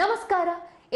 ನಮಸ್ಕಾರ.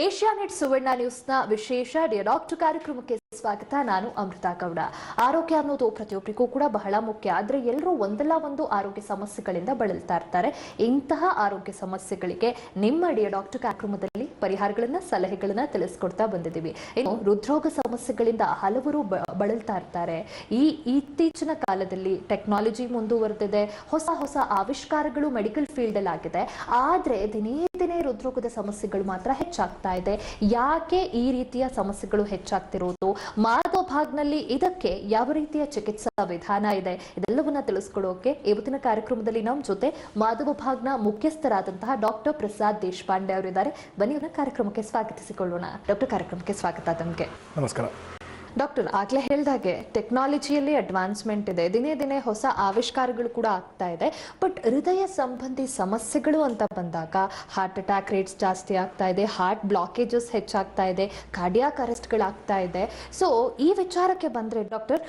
ಏಷ್ಯಾನೆಟ್ ಸುವರ್ಣ ನ್ಯೂಸ್ನ ವಿಶೇಷ dialogue to ಕಾರ್ಯಕ್ರಮಕ್ಕೆ ಸ್ವಾಗತ. ನಾನು ಅಮೃತ ಗೌಡ. ಆರೋಗ್ಯ ಅನ್ನೋದು ಪ್ರತಿಯೊಬ್ಬರಿಗೂ ಕೂಡ ಬಹಳ ಮುಖ್ಯ. ಆದ್ರೆ ಎಲ್ಲರೂ ಒಂದಲ್ಲ ಒಂದು ಆರೋಗ್ಯ ಸಮಸ್ಯೆಗಳಿಂದ ಬಳಲ್ತಾ ಇರ್ತಾರೆ. ಇಂತಹ ಆರೋಗ್ಯ ಸಮಸ್ಯೆಗಳಿಗೆ ನಿಮ್ಮ ಅಡಿಯ ಡಾಕ್ಟರ್ ಕಾರ್ಯಕ್ರಮದಲ್ಲಿ ಪರಿಹಾರಗಳನ್ನ, ಸಲಹೆಗಳನ್ನ ತಿಳಿಸ್ಕೊಡ್ತಾ ಬಂದಿದ್ದೀವಿ. ಇನ್ನು ಹೃದ್ರೋಗ ಸಮಸ್ಯೆಗಳಿಂದ ಹಲವರು ಬಳಲ್ತಾ ಇರ್ತಾರೆ. ಈ ಇತ್ತೀಚಿನ ಕಾಲದಲ್ಲಿ ಟೆಕ್ನಾಲಜಿ ಮುಂದುವರೆದಿದೆ. ಹೊಸ ಹೊಸ ಆವಿಷ್ಕಾರಗಳು ಮೆಡಿಕಲ್ ಫೀಲ್ಡ್ ಅಲ್ಲಿ ಆಗಿದೆ. ಆದ್ರೆ ದಿನೇ ದಿನೇ ಹೃದ್ರೋಗದ ಸಮಸ್ಯೆಗಳು ಮಾತ್ರ ಹೆಚ್ಚಾಗ್ತಾ ಇದೆ. ಯಾಕೆ ಈ ರೀತಿಯ ಸಮಸ್ಯೆಗಳು ಹೆಚ್ಚಾಗ್ತಿರೋದು? ಮಾಧವ ಭಾಗ್ನಲ್ಲಿ ಇದಕ್ಕೆ ಯಾವ ರೀತಿಯ ಚಿಕಿತ್ಸಾ ವಿಧಾನ ಇದೆ? ಇದೆಲ್ಲವನ್ನ ತಿಳಿಸ್ಕೊಡೋಕೆ ಇವತ್ತಿನ ಕಾರ್ಯಕ್ರಮದಲ್ಲಿ ನಮ್ಮ ಜೊತೆ ಮಾಧವ ಭಾಗ್ನ ಮುಖ್ಯಸ್ಥರಾದಂತಹ ಡಾಕ್ಟರ್ ಪ್ರಸಾದ್ ದೇಶಪಾಂಡೆ ಅವರಿದ್ದಾರೆ. ಬನ್ನಿ ಕಾರ್ಯಕ್ರಮಕ್ಕೆ ಸ್ವಾಗತಿಸಿಕೊಳ್ಳೋಣ. ಡಾಕ್ಟರ್ ಕಾರ್ಯಕ್ರಮಕ್ಕೆ ಸ್ವಾಗತ ತಮಗೆ. ನಮಸ್ಕಾರ. ಡಾಕ್ಟರ್ ಆಗ್ಲೇ ಹೇಳ್ದಾಗೆ ಟೆಕ್ನಾಲಜಿಯಲ್ಲಿ ಅಡ್ವಾನ್ಸ್ಮೆಂಟ್ ಇದೆ. ದಿನೇ ದಿನೇ ಹೊಸ ಆವಿಷ್ಕಾರಗಳು ಕೂಡ ಆಗ್ತಾ ಇದೆ. ಬಟ್ ಹೃದಯ ಸಂಬಂಧಿ ಸಮಸ್ಯೆಗಳು ಅಂತ ಬಂದಾಗ ಹಾರ್ಟ್ ಅಟ್ಯಾಕ್ ರೇಟ್ಸ್ ಜಾಸ್ತಿ ಆಗ್ತಾ ಇದೆ ಹಾರ್ಟ್ ಬ್ಲಾಕೇಜಸ್ ಹೆಚ್ಚಾಗ್ತಾ ಇದೆ ಕಾರ್ಡಿಯಾಕ್ ಅರೆಸ್ಟ್ಗಳಾಗ್ತಾ ಇದೆ. ಸೊ ಈ ವಿಚಾರಕ್ಕೆ ಬಂದ್ರೆ ಡಾಕ್ಟರ್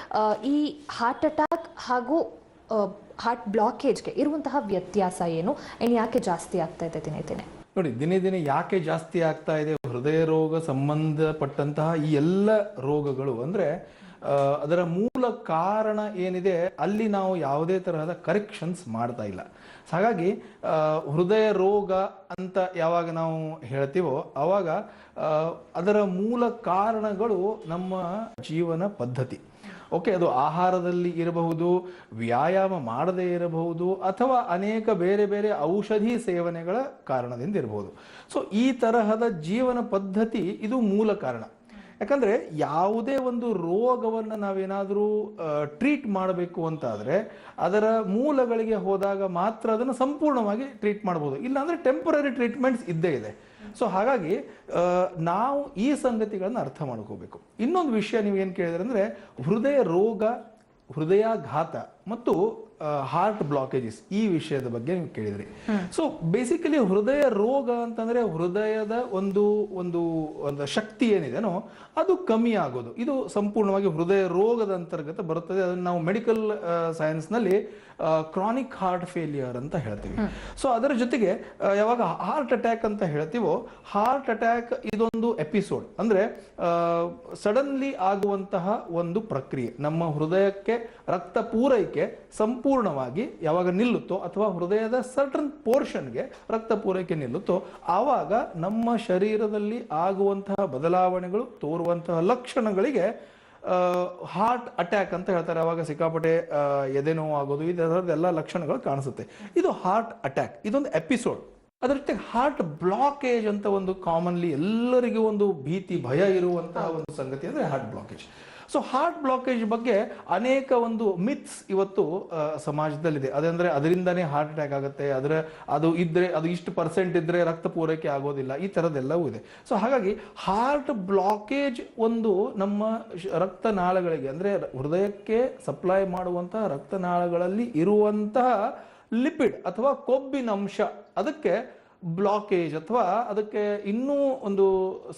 ಈ ಹಾರ್ಟ್ ಅಟ್ಯಾಕ್ ಹಾಗೂ ಹಾರ್ಟ್ ಬ್ಲಾಕೇಜ್ಗೆ ಇರುವಂತಹ ವ್ಯತ್ಯಾಸ ಏನು? ಏನು ಯಾಕೆ ಜಾಸ್ತಿ ಆಗ್ತಾ ಇದೆ ದಿನೇ ದಿನೇ? ನೋಡಿ, ದಿನೇ ದಿನೇ ಯಾಕೆ ಜಾಸ್ತಿ ಆಗ್ತಾ ಇದೆ ಹೃದಯ ರೋಗ ಸಂಬಂಧಪಟ್ಟಂತಹ ಈ ಎಲ್ಲ ರೋಗಗಳು ಅಂದ್ರೆ ಅದರ ಮೂಲ ಕಾರಣ ಏನಿದೆ, ಅಲ್ಲಿ ನಾವು ಯಾವುದೇ ತರಹದ ಕರೆಕ್ಷನ್ಸ್ ಮಾಡ್ತಾ ಇಲ್ಲ. ಹಾಗಾಗಿ ಹೃದಯ ರೋಗ ಅಂತ ಯಾವಾಗ ನಾವು ಹೇಳ್ತೀವೋ ಆವಾಗ ಅದರ ಮೂಲ ಕಾರಣಗಳು ನಮ್ಮ ಜೀವನ ಪದ್ಧತಿ. ಓಕೆ, ಅದು ಆಹಾರದಲ್ಲಿ ಇರಬಹುದು, ವ್ಯಾಯಾಮ ಮಾಡದೇ ಇರಬಹುದು, ಅಥವಾ ಅನೇಕ ಬೇರೆ ಬೇರೆ ಔಷಧಿ ಸೇವನೆಗಳ ಕಾರಣದಿಂದ ಇರಬಹುದು. ಸೊ ಈ ತರಹದ ಜೀವನ ಪದ್ಧತಿ ಇದು ಮೂಲ ಕಾರಣ. ಯಾಕಂದ್ರೆ ಯಾವುದೇ ಒಂದು ರೋಗವನ್ನು ನಾವೇನಾದರೂ ಟ್ರೀಟ್ ಮಾಡಬೇಕು ಅಂತಾದರೆ ಅದರ ಮೂಲಗಳಿಗೆ ಹೋದಾಗ ಮಾತ್ರ ಅದನ್ನು ಸಂಪೂರ್ಣವಾಗಿ ಟ್ರೀಟ್ ಮಾಡ್ಬೋದು. ಇಲ್ಲಾಂದರೆ ಟೆಂಪರರಿ ಟ್ರೀಟ್ಮೆಂಟ್ಸ್ ಇದ್ದೇ ಇದೆ. ಸೊ ಹಾಗಾಗಿ ನಾವು ಈ ಸಂಗತಿಗಳನ್ನು ಅರ್ಥ ಮಾಡ್ಕೋಬೇಕು. ಇನ್ನೊಂದು ವಿಷಯ ನೀವು ಏನು ಕೇಳಿದ್ರೆ ಅಂದ್ರೆ ಹೃದಯ ರೋಗ ಹೃದಯಾಘಾತ ಮತ್ತು ಹಾರ್ಟ್ ಬ್ಲಾಕೇಜಸ್ ಈ ವಿಷಯದ ಬಗ್ಗೆ ನೀವು ಕೇಳಿದ್ರಿ. ಸೊ ಬೇಸಿಕಲಿ ಹೃದಯ ರೋಗ ಅಂತಂದ್ರೆ ಹೃದಯದ ಒಂದು ಒಂದು ಒಂದು ಶಕ್ತಿ ಏನಿದೆನೋ ಅದು ಕಮ್ಮಿ ಆಗೋದು. ಇದು ಸಂಪೂರ್ಣವಾಗಿ ಹೃದಯ ರೋಗದ ಅಂತರ್ಗತ ಬರುತ್ತದೆ. ಅದನ್ನು ನಾವು ಮೆಡಿಕಲ್ ಸೈನ್ಸ್ನಲ್ಲಿ ಕ್ರಾನಿಕ್ ಹಾರ್ಟ್ ಫೇಲಿಯರ್ ಅಂತ ಹೇಳ್ತೀವಿ. ಸೊ ಅದರ ಜೊತೆಗೆ ಯಾವಾಗ ಹಾರ್ಟ್ ಅಟ್ಯಾಕ್ ಅಂತ ಹೇಳ್ತೀವೋ ಹಾರ್ಟ್ ಅಟ್ಯಾಕ್ ಇದೊಂದು ಎಪಿಸೋಡ್ ಅಂದ್ರೆ ಸಡನ್ಲಿ ಆಗುವಂತಹ ಒಂದು ಪ್ರಕ್ರಿಯೆ. ನಮ್ಮ ಹೃದಯಕ್ಕೆ ರಕ್ತ ಪೂರೈಕೆ ಸಂಪೂರ್ಣವಾಗಿ ಯಾವಾಗ ನಿಲ್ಲುತ್ತೋ, ಅಥವಾ ಹೃದಯದ ಸರ್ಟನ್ ಪೋರ್ಷನ್ಗೆ ರಕ್ತ ಪೂರೈಕೆ ನಿಲ್ಲುತ್ತೋ, ಆವಾಗ ನಮ್ಮ ಶರೀರದಲ್ಲಿ ಆಗುವಂತಹ ಬದಲಾವಣೆಗಳು, ತೋರುವಂತಹ ಲಕ್ಷಣಗಳಿಗೆ ಹಾರ್ಟ್ ಅಟ್ಯಾಕ್ ಅಂತ ಹೇಳ್ತಾರೆ. ಅವಾಗ ಸಿಕ್ಕಾಪಟ್ಟೆ ಎದೆ ನೋವು ಆಗೋದು, ಈ ಎಲ್ಲ ಲಕ್ಷಣಗಳು ಕಾಣಿಸುತ್ತೆ. ಇದು ಹಾರ್ಟ್ ಅಟ್ಯಾಕ್ ಇದೊಂದು ಎಪಿಸೋಡ್ ಅದರ ಜೊತೆಗೆ ಹಾರ್ಟ್ ಬ್ಲಾಕೇಜ್ ಅಂತ ಒಂದು ಕಾಮನ್ಲಿ ಎಲ್ಲರಿಗೂ ಒಂದು ಭೀತಿ, ಭಯ ಇರುವಂತಹ ಒಂದು ಸಂಗತಿ ಅಂದ್ರೆ heart blockage so heart blockage ಬಗ್ಗೆ ಅನೇಕ ಒಂದು ಮಿತ್ಸ್ ಇವತ್ತು ಸಮಾಜದಲ್ಲಿದೆ. ಅದಂದ್ರೆ ಅದರಿಂದನೇ ಹಾರ್ಟ್ ಅಟ್ಯಾಕ್ ಆಗುತ್ತೆ ಅದರ ಅದು ಇದ್ರೆ, ಅದು ಇಷ್ಟು ಪರ್ಸೆಂಟ್ ಇದ್ರೆ ರಕ್ತ ಪೂರೈಕೆ ಆಗೋದಿಲ್ಲ. ಈ ಥರದ್ದೆಲ್ಲವೂ ಇದೆ. ಸೊ ಹಾಗಾಗಿ ಹಾರ್ಟ್ ಬ್ಲಾಕೇಜ್ ಒಂದು ನಮ್ಮ ರಕ್ತನಾಳಗಳಿಗೆ ಅಂದ್ರೆ ಹೃದಯಕ್ಕೆ ಸಪ್ಲೈ ಮಾಡುವಂತಹ ರಕ್ತನಾಳಗಳಲ್ಲಿ ಇರುವಂತಹ ಲಿಪಿಡ್ ಅಥವಾ ಕೊಬ್ಬಿನ ಅಂಶ, ಅದಕ್ಕೆ ಬ್ಲಾಕೇಜ್ ಅಥವಾ ಅದಕ್ಕೆ ಇನ್ನೂ ಒಂದು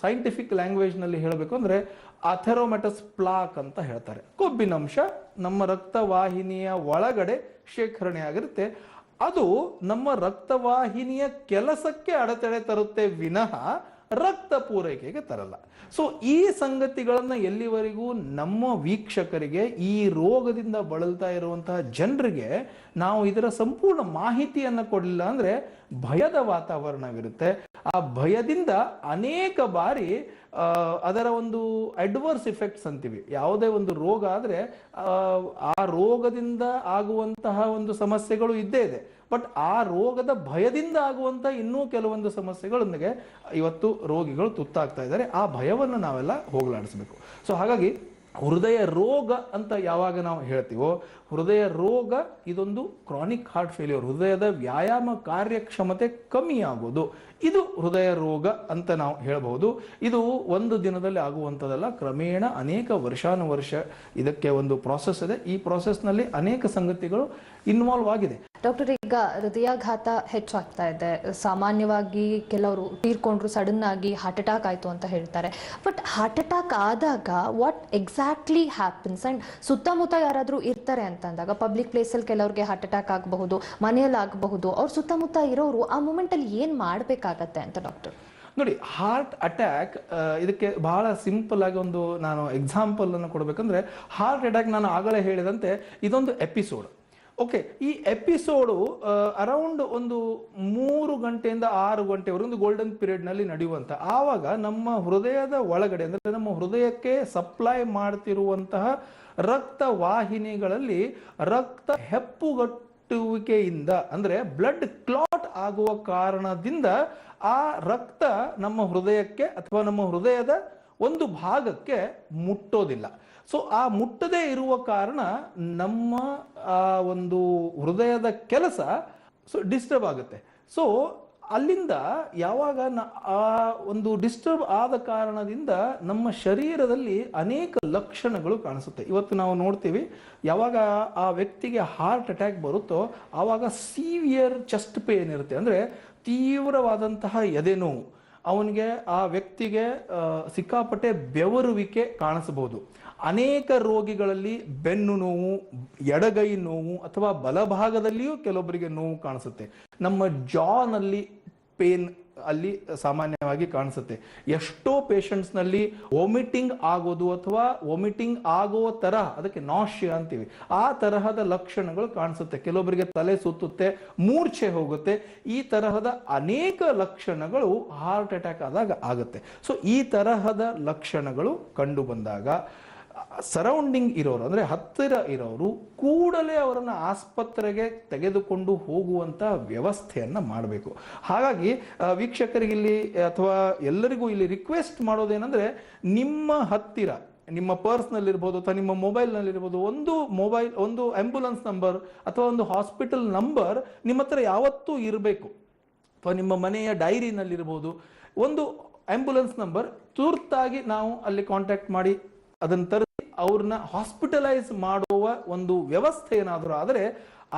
ಸೈಂಟಿಫಿಕ್ ಲ್ಯಾಂಗ್ವೇಜ್ನಲ್ಲಿ ಹೇಳಬೇಕು ಅಂದ್ರೆ ಅಥೆರೋಮೆಟಸ್ ಪ್ಲಾಕ್ ಅಂತ ಹೇಳ್ತಾರೆ. ಕೊಬ್ಬಿನಂಶ ನಮ್ಮ ರಕ್ತವಾಹಿನಿಯ ಒಳಗಡೆ ಶೇಖರಣೆ ಆಗಿರುತ್ತೆ ಅದು ನಮ್ಮ ರಕ್ತವಾಹಿನಿಯ ಕೆಲಸಕ್ಕೆ ಅಡೆತಡೆ ತರುತ್ತೆ ವಿನಃ ರಕ್ತ ಪೂರೈಕೆಗೆ ತರಲ್ಲ. ಸೊ ಈ ಸಂಗತಿಗಳನ್ನ ಎಲ್ಲಿವರೆಗೂ ನಮ್ಮ ವೀಕ್ಷಕರಿಗೆ ಈ ರೋಗದಿಂದ ಬಳಲ್ತಾ ಇರುವಂತಹ ಜನರಿಗೆ ನಾವು ಇದರ ಸಂಪೂರ್ಣ ಮಾಹಿತಿಯನ್ನ ಕೊಡಲಿಲ್ಲ ಅಂದ್ರೆ ಭಯದ ವಾತಾವರಣವಿರುತ್ತೆ. ಆ ಭಯದಿಂದ ಅನೇಕ ಬಾರಿ ಅದರ ಒಂದು ಅಡ್ವರ್ಸ್ ಇಫೆಕ್ಟ್ಸ್ ಅಂತೀವಿ. ಯಾವುದೇ ಒಂದು ರೋಗ ಆದ್ರೆ ಆ ರೋಗದಿಂದ ಆಗುವಂತಹ ಒಂದು ಸಮಸ್ಯೆಗಳು ಇದ್ದೇ ಇದೆ. ಬಟ್ ಆ ರೋಗದ ಭಯದಿಂದ ಆಗುವಂತ ಇನ್ನೂ ಕೆಲವೊಂದು ಸಮಸ್ಯೆಗಳೊಂದಿಗೆ ಇವತ್ತು ರೋಗಿಗಳು ತುತ್ತಾಗ್ತಾ ಇದ್ದಾರೆ. ಆ ಭಯವನ್ನು ನಾವೆಲ್ಲ ಹೋಗಲಾಡಿಸಬೇಕು. ಸೊ ಹಾಗಾಗಿ ಹೃದಯ ರೋಗ ಅಂತ ಯಾವಾಗ ನಾವು ಹೇಳ್ತೀವೋ, ಹೃದಯ ರೋಗ ಇದೊಂದು ಕ್ರಾನಿಕ್ ಹಾರ್ಟ್ ಫೇಲ್ಯೂರ್ ಹೃದಯದ ವ್ಯಾಯಾಮ ಕಾರ್ಯಕ್ಷಮತೆ ಕಮ್ಮಿ ಆಗೋದು. ಇದು ಹೃದಯ ರೋಗ ಅಂತ ನಾವು ಹೇಳಬಹುದು. ಇದು ಒಂದು ದಿನದಲ್ಲಿ ಆಗುವಂಥದ್ದಲ್ಲ, ಕ್ರಮೇಣ ಅನೇಕ ವರ್ಷಾನುವರ್ಷ ಇದಕ್ಕೆ ಒಂದು ಪ್ರಾಸೆಸ್ ಇದೆ. ಈ ಪ್ರಾಸೆಸ್ನಲ್ಲಿ ಅನೇಕ ಸಂಗತಿಗಳು ಇನ್ವಾಲ್ವ್ ಆಗಿದೆ. ಡಾಕ್ಟರ್, ಈಗ ಹೃದಯಾಘಾತ ಹೆಚ್ಚಾಗ್ತಾ ಇದೆ. ಸಾಮಾನ್ಯವಾಗಿ ಕೆಲವರು ತೀರ್ಕೊಂಡ್ರು ಸಡನ್ ಆಗಿ ಹಾರ್ಟ್ ಅಟ್ಯಾಕ್ ಆಯ್ತು ಅಂತ ಹೇಳ್ತಾರೆ. ಬಟ್ ಹಾರ್ಟ್ ಅಟ್ಯಾಕ್ ಆದಾಗ ವಾಟ್ ಎಕ್ಸಾಕ್ಟ್ಲಿ ಹ್ಯಾಪನ್ಸ್ ಅಂಡ್ ಸುತ್ತಮುತ್ತ ಯಾರಾದರೂ ಇರ್ತಾರೆ ಅಂತ ಅಂದಾಗ ಪಬ್ಲಿಕ್ ಪ್ಲೇಸಲ್ಲಿ ಕೆಲವ್ರಿಗೆ ಹಾರ್ಟ್ ಅಟ್ಯಾಕ್ ಆಗಬಹುದು ಮನೆಯಲ್ಲಿ ಆಗಬಹುದು ಅವ್ರ ಸುತ್ತಮುತ್ತ ಇರೋರು ಆ ಮೂಮೆಂಟಲ್ಲಿ ಏನು ಮಾಡಬೇಕಾಗತ್ತೆ? ಅಂತ ಡಾಕ್ಟರ್ ನೋಡಿ ಹಾರ್ಟ್ ಅಟ್ಯಾಕ್ ಇದಕ್ಕೆ ಬಹಳ ಸಿಂಪಲ್ ಆಗಿ ಒಂದು ನಾನು ಎಕ್ಸಾಂಪಲ್ ಅನ್ನು ಕೊಡಬೇಕಂದ್ರೆ ಹಾರ್ಟ್ ಅಟ್ಯಾಕ್ ನಾನು ಆಗಲೇ ಹೇಳಿದಂತೆ ಇದೊಂದು ಎಪಿಸೋಡ್ ಓಕೆ ಈ ಎಪಿಸೋಡು ಅರೌಂಡ್ ಒಂದು ಮೂರು ಗಂಟೆಯಿಂದ ಆರು ಗಂಟೆವರೆಗೆ ಒಂದು ಗೋಲ್ಡನ್ ಪೀರಿಯಡ್ನಲ್ಲಿ ನಡೆಯುವಂತ. ಆವಾಗ ನಮ್ಮ ಹೃದಯದ ಒಳಗಡೆ, ಅಂದ್ರೆ ನಮ್ಮ ಹೃದಯಕ್ಕೆ ಸಪ್ಲೈ ಮಾಡ್ತಿರುವಂತಹ ರಕ್ತ ವಾಹಿನಿಗಳಲ್ಲಿ ಅಂದರೆ ಅಂದ್ರೆ ಬ್ಲಡ್ ಕ್ಲಾಟ್ ಆಗುವ ಕಾರಣದಿಂದ ಆ ರಕ್ತ ನಮ್ಮ ಹೃದಯಕ್ಕೆ ಅಥವಾ ನಮ್ಮ ಹೃದಯದ ಒಂದು ಭಾಗಕ್ಕೆ ಮುಟ್ಟೋದಿಲ್ಲ. ಸೊ ಆ ಮುಟ್ಟದೇ ಇರುವ ಕಾರಣ ನಮ್ಮ, ಆ ಒಂದು ಹೃದಯದ ಕೆಲಸ ಸೊ ಡಿಸ್ಟರ್ಬ್ ಆಗುತ್ತೆ. ಸೊ ಅಲ್ಲಿಂದ ಯಾವಾಗ ಆ ಒಂದು ಡಿಸ್ಟರ್ಬ್ ಆದ ಕಾರಣದಿಂದ ನಮ್ಮ ಶರೀರದಲ್ಲಿ ಅನೇಕ ಲಕ್ಷಣಗಳು ಕಾಣಿಸುತ್ತೆ. ಇವತ್ತು ನಾವು ನೋಡ್ತೀವಿ, ಯಾವಾಗ ಆ ವ್ಯಕ್ತಿಗೆ ಹಾರ್ಟ್ ಅಟ್ಯಾಕ್ ಬರುತ್ತೋ, ಆವಾಗ ಸೀವಿಯರ್ ಚೆಸ್ಟ್ ಪೇನ್ ಇರುತ್ತೆ. ಅಂದ್ರೆ ತೀವ್ರವಾದಂತಹ ಎದೆ ನೋವು ಅವನಿಗೆ, ಆ ವ್ಯಕ್ತಿಗೆ ಸಿಕ್ಕಾಪಟ್ಟೆ ಬೆವರುವಿಕೆ ಕಾಣಿಸಬಹುದು. ಅನೇಕ ರೋಗಿಗಳಲ್ಲಿ ಬೆನ್ನು ನೋವು, ಎಡಗೈ ನೋವು, ಅಥವಾ ಬಲಭಾಗದಲ್ಲಿಯೂ ಕೆಲವೊಬ್ಬರಿಗೆ ನೋವು ಕಾಣಿಸುತ್ತೆ. ನಮ್ಮ ಜಾನಲ್ಲಿ ಪೇನ್ ಅಲ್ಲಿ ಸಾಮಾನ್ಯವಾಗಿ ಕಾಣಿಸುತ್ತೆ. ಎಷ್ಟೋ ಪೇಷಂಟ್ಸ್ನಲ್ಲಿ ನಲ್ಲಿ ವಾಮಿಟಿಂಗ್ ಆಗೋದು ಅಥವಾ ವಾಮಿಟಿಂಗ್ ಆಗುವ ತರ ಅದಕ್ಕೆ ನಾಶ್ಯ ಅಂತೀವಿ. ಆ ತರಹದ ಲಕ್ಷಣಗಳು ಕಾಣಿಸುತ್ತೆ. ಕೆಲವೊಬ್ಬರಿಗೆ ತಲೆ ಸುತ್ತುತ್ತೆ, ಮೂರ್ಛೆ ಹೋಗುತ್ತೆ. ಈ ತರಹದ ಅನೇಕ ಲಕ್ಷಣಗಳು ಹಾರ್ಟ್ ಅಟ್ಯಾಕ್ ಆದಾಗ ಆಗುತ್ತೆ. ಸೊ ಈ ತರಹದ ಲಕ್ಷಣಗಳು ಕಂಡು ಬಂದಾಗ ಸರೌಂಡಿಂಗ್ ಇರೋರು, ಅಂದರೆ ಹತ್ತಿರ ಇರೋರು ಕೂಡಲೇ ಅವರನ್ನು ಆಸ್ಪತ್ರೆಗೆ ತೆಗೆದುಕೊಂಡು ಹೋಗುವಂಥ ವ್ಯವಸ್ಥೆಯನ್ನು ಮಾಡಬೇಕು. ಹಾಗಾಗಿ ವೀಕ್ಷಕರಿಗೆ ಇಲ್ಲಿ, ಅಥವಾ ಎಲ್ಲರಿಗೂ ಇಲ್ಲಿ ರಿಕ್ವೆಸ್ಟ್ ಮಾಡೋದೇನೆಂದರೆ, ನಿಮ್ಮ ಹತ್ತಿರ, ನಿಮ್ಮ ಪರ್ಸ್ನಲ್ಲಿರ್ಬೋದು ಅಥವಾ ನಿಮ್ಮ ಮೊಬೈಲ್ನಲ್ಲಿರ್ಬೋದು ಒಂದು ಮೊಬೈಲ್ ಒಂದು ಆ್ಯಂಬುಲೆನ್ಸ್ ನಂಬರ್ ಅಥವಾ ಒಂದು ಹಾಸ್ಪಿಟಲ್ ನಂಬರ್ ನಿಮ್ಮ ಹತ್ರ ಯಾವತ್ತೂ ಇರಬೇಕು. ಅಥವಾ ನಿಮ್ಮ ಮನೆಯ ಡೈರಿನಲ್ಲಿರ್ಬೋದು ಒಂದು ಆ್ಯಂಬುಲೆನ್ಸ್ ನಂಬರ್ ತುರ್ತಾಗಿ ನಾವು ಅಲ್ಲಿ ಕಾಂಟ್ಯಾಕ್ಟ್ ಮಾಡಿ ಅದನ್ನು ತರಿಸಿ ಅವ್ರನ್ನ ಹಾಸ್ಪಿಟಲೈಸ್ ಮಾಡುವ ಒಂದು ವ್ಯವಸ್ಥೆ ಏನಾದರೂ ಆದರೆ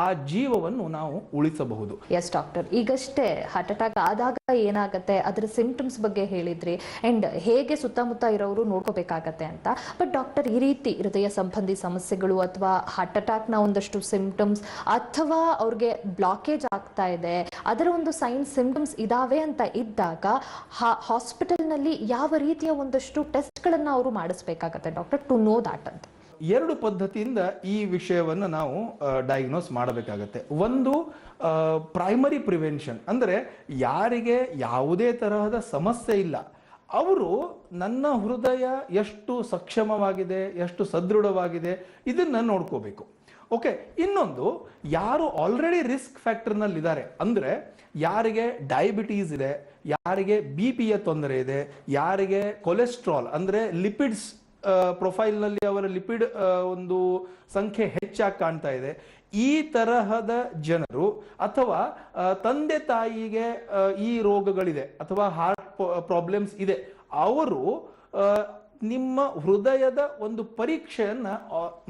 ಆ ಜೀವವನ್ನು ನಾವು ಉಳಿಸಬಹುದು. ಎಸ್ ಡಾಕ್ಟರ್ ಈಗಷ್ಟೇ ಹಾರ್ಟ್ ಅಟ್ಯಾಕ್ ಆದಾಗ ಏನಾಗುತ್ತೆ? ಅದರ ಸಿಂಪ್ಟಮ್ಸ್ ಬಗ್ಗೆ ಹೇಳಿದ್ರಿ. ಅಂಡ್ ಹೇಗೆ ಸುತ್ತಮುತ್ತ ಇರೋರು ನೋಡ್ಕೋಬೇಕಾಗತ್ತೆ ಅಂತ. ಬಟ್ ಡಾಕ್ಟರ್ ಈ ರೀತಿ ಹೃದಯ ಸಂಬಂಧಿ ಸಮಸ್ಯೆಗಳು ಅಥವಾ ಹಾರ್ಟ್ ಅಟ್ಯಾಕ್ನ ಒಂದಷ್ಟು ಸಿಂಪ್ಟಮ್ಸ್ ಅಥವಾ ಅವ್ರಿಗೆ ಬ್ಲಾಕೇಜ್ ಆಗ್ತಾ ಇದೆ, ಅದರ ಒಂದು ಸೈನ್ಸ್ ಸಿಂಪ್ಟಮ್ಸ್ ಇದಾವೆ ಅಂತ ಇದ್ದಾಗ ಹಾಸ್ಪಿಟಲ್ನಲ್ಲಿ ಯಾವ ರೀತಿಯ ಒಂದಷ್ಟು ಟೆಸ್ಟ್ಗಳನ್ನು ಅವರು ಮಾಡಿಸ್ಬೇಕಾಗತ್ತೆ ಡಾಕ್ಟರ್ ಟು ನೋ ದಾಟ್ ಅಂತ. ಎರಡು ಪದ್ಧತಿಯಿಂದ ಈ ವಿಷಯವನ್ನು ನಾವು ಡಯಾಗ್ನೋಸ್ ಮಾಡಬೇಕಾಗತ್ತೆ. ಒಂದು ಪ್ರೈಮರಿ ಪ್ರಿವೆನ್ಷನ್ ಅಂದರೆ ಯಾರಿಗೆ ಯಾವುದೇ ತರಹದ ಸಮಸ್ಯೆ ಇಲ್ಲ. ಅವರು ನನ್ನ ಹೃದಯ ಎಷ್ಟು ಸಕ್ಷಮವಾಗಿದೆ, ಎಷ್ಟು ಸದೃಢವಾಗಿದೆ ಇದನ್ನು ನೋಡ್ಕೋಬೇಕು. ಓಕೆ, ಇನ್ನೊಂದು, ಯಾರು ಆಲ್ರೆಡಿ ರಿಸ್ಕ್ ಫ್ಯಾಕ್ಟರ್ನಲ್ಲಿದ್ದಾರೆ ಅಂದ್ರೆ ಯಾರಿಗೆ ಡಯಾಬಿಟೀಸ್ ಇದೆ, ಯಾರಿಗೆ ಬಿ ಪಿಯ ತೊಂದರೆ ಇದೆ, ಯಾರಿಗೆ ಕೊಲೆಸ್ಟ್ರಾಲ್ ಅಂದರೆ ಲಿಪಿಡ್ಸ್ ಪ್ರೊಫೈಲ್ನಲ್ಲಿ ಅವರ ಲಿಪಿಡ್ ಒಂದು ಸಂಖ್ಯೆ ಹೆಚ್ಚಾಗಿ ಕಾಣ್ತಾ ಇದೆ. ಈ ತರಹದ ಜನರು ಅಥವಾ ತಂದೆ ತಾಯಿಗೆ ಈ ರೋಗಗಳಿದೆ ಅಥವಾ ಹಾರ್ಟ್ ಪ್ರಾಬ್ಲಮ್ಸ್ ಇದೆ, ಅವರು ನಿಮ್ಮ ಹೃದಯದ ಒಂದು ಪರೀಕ್ಷೆಯನ್ನ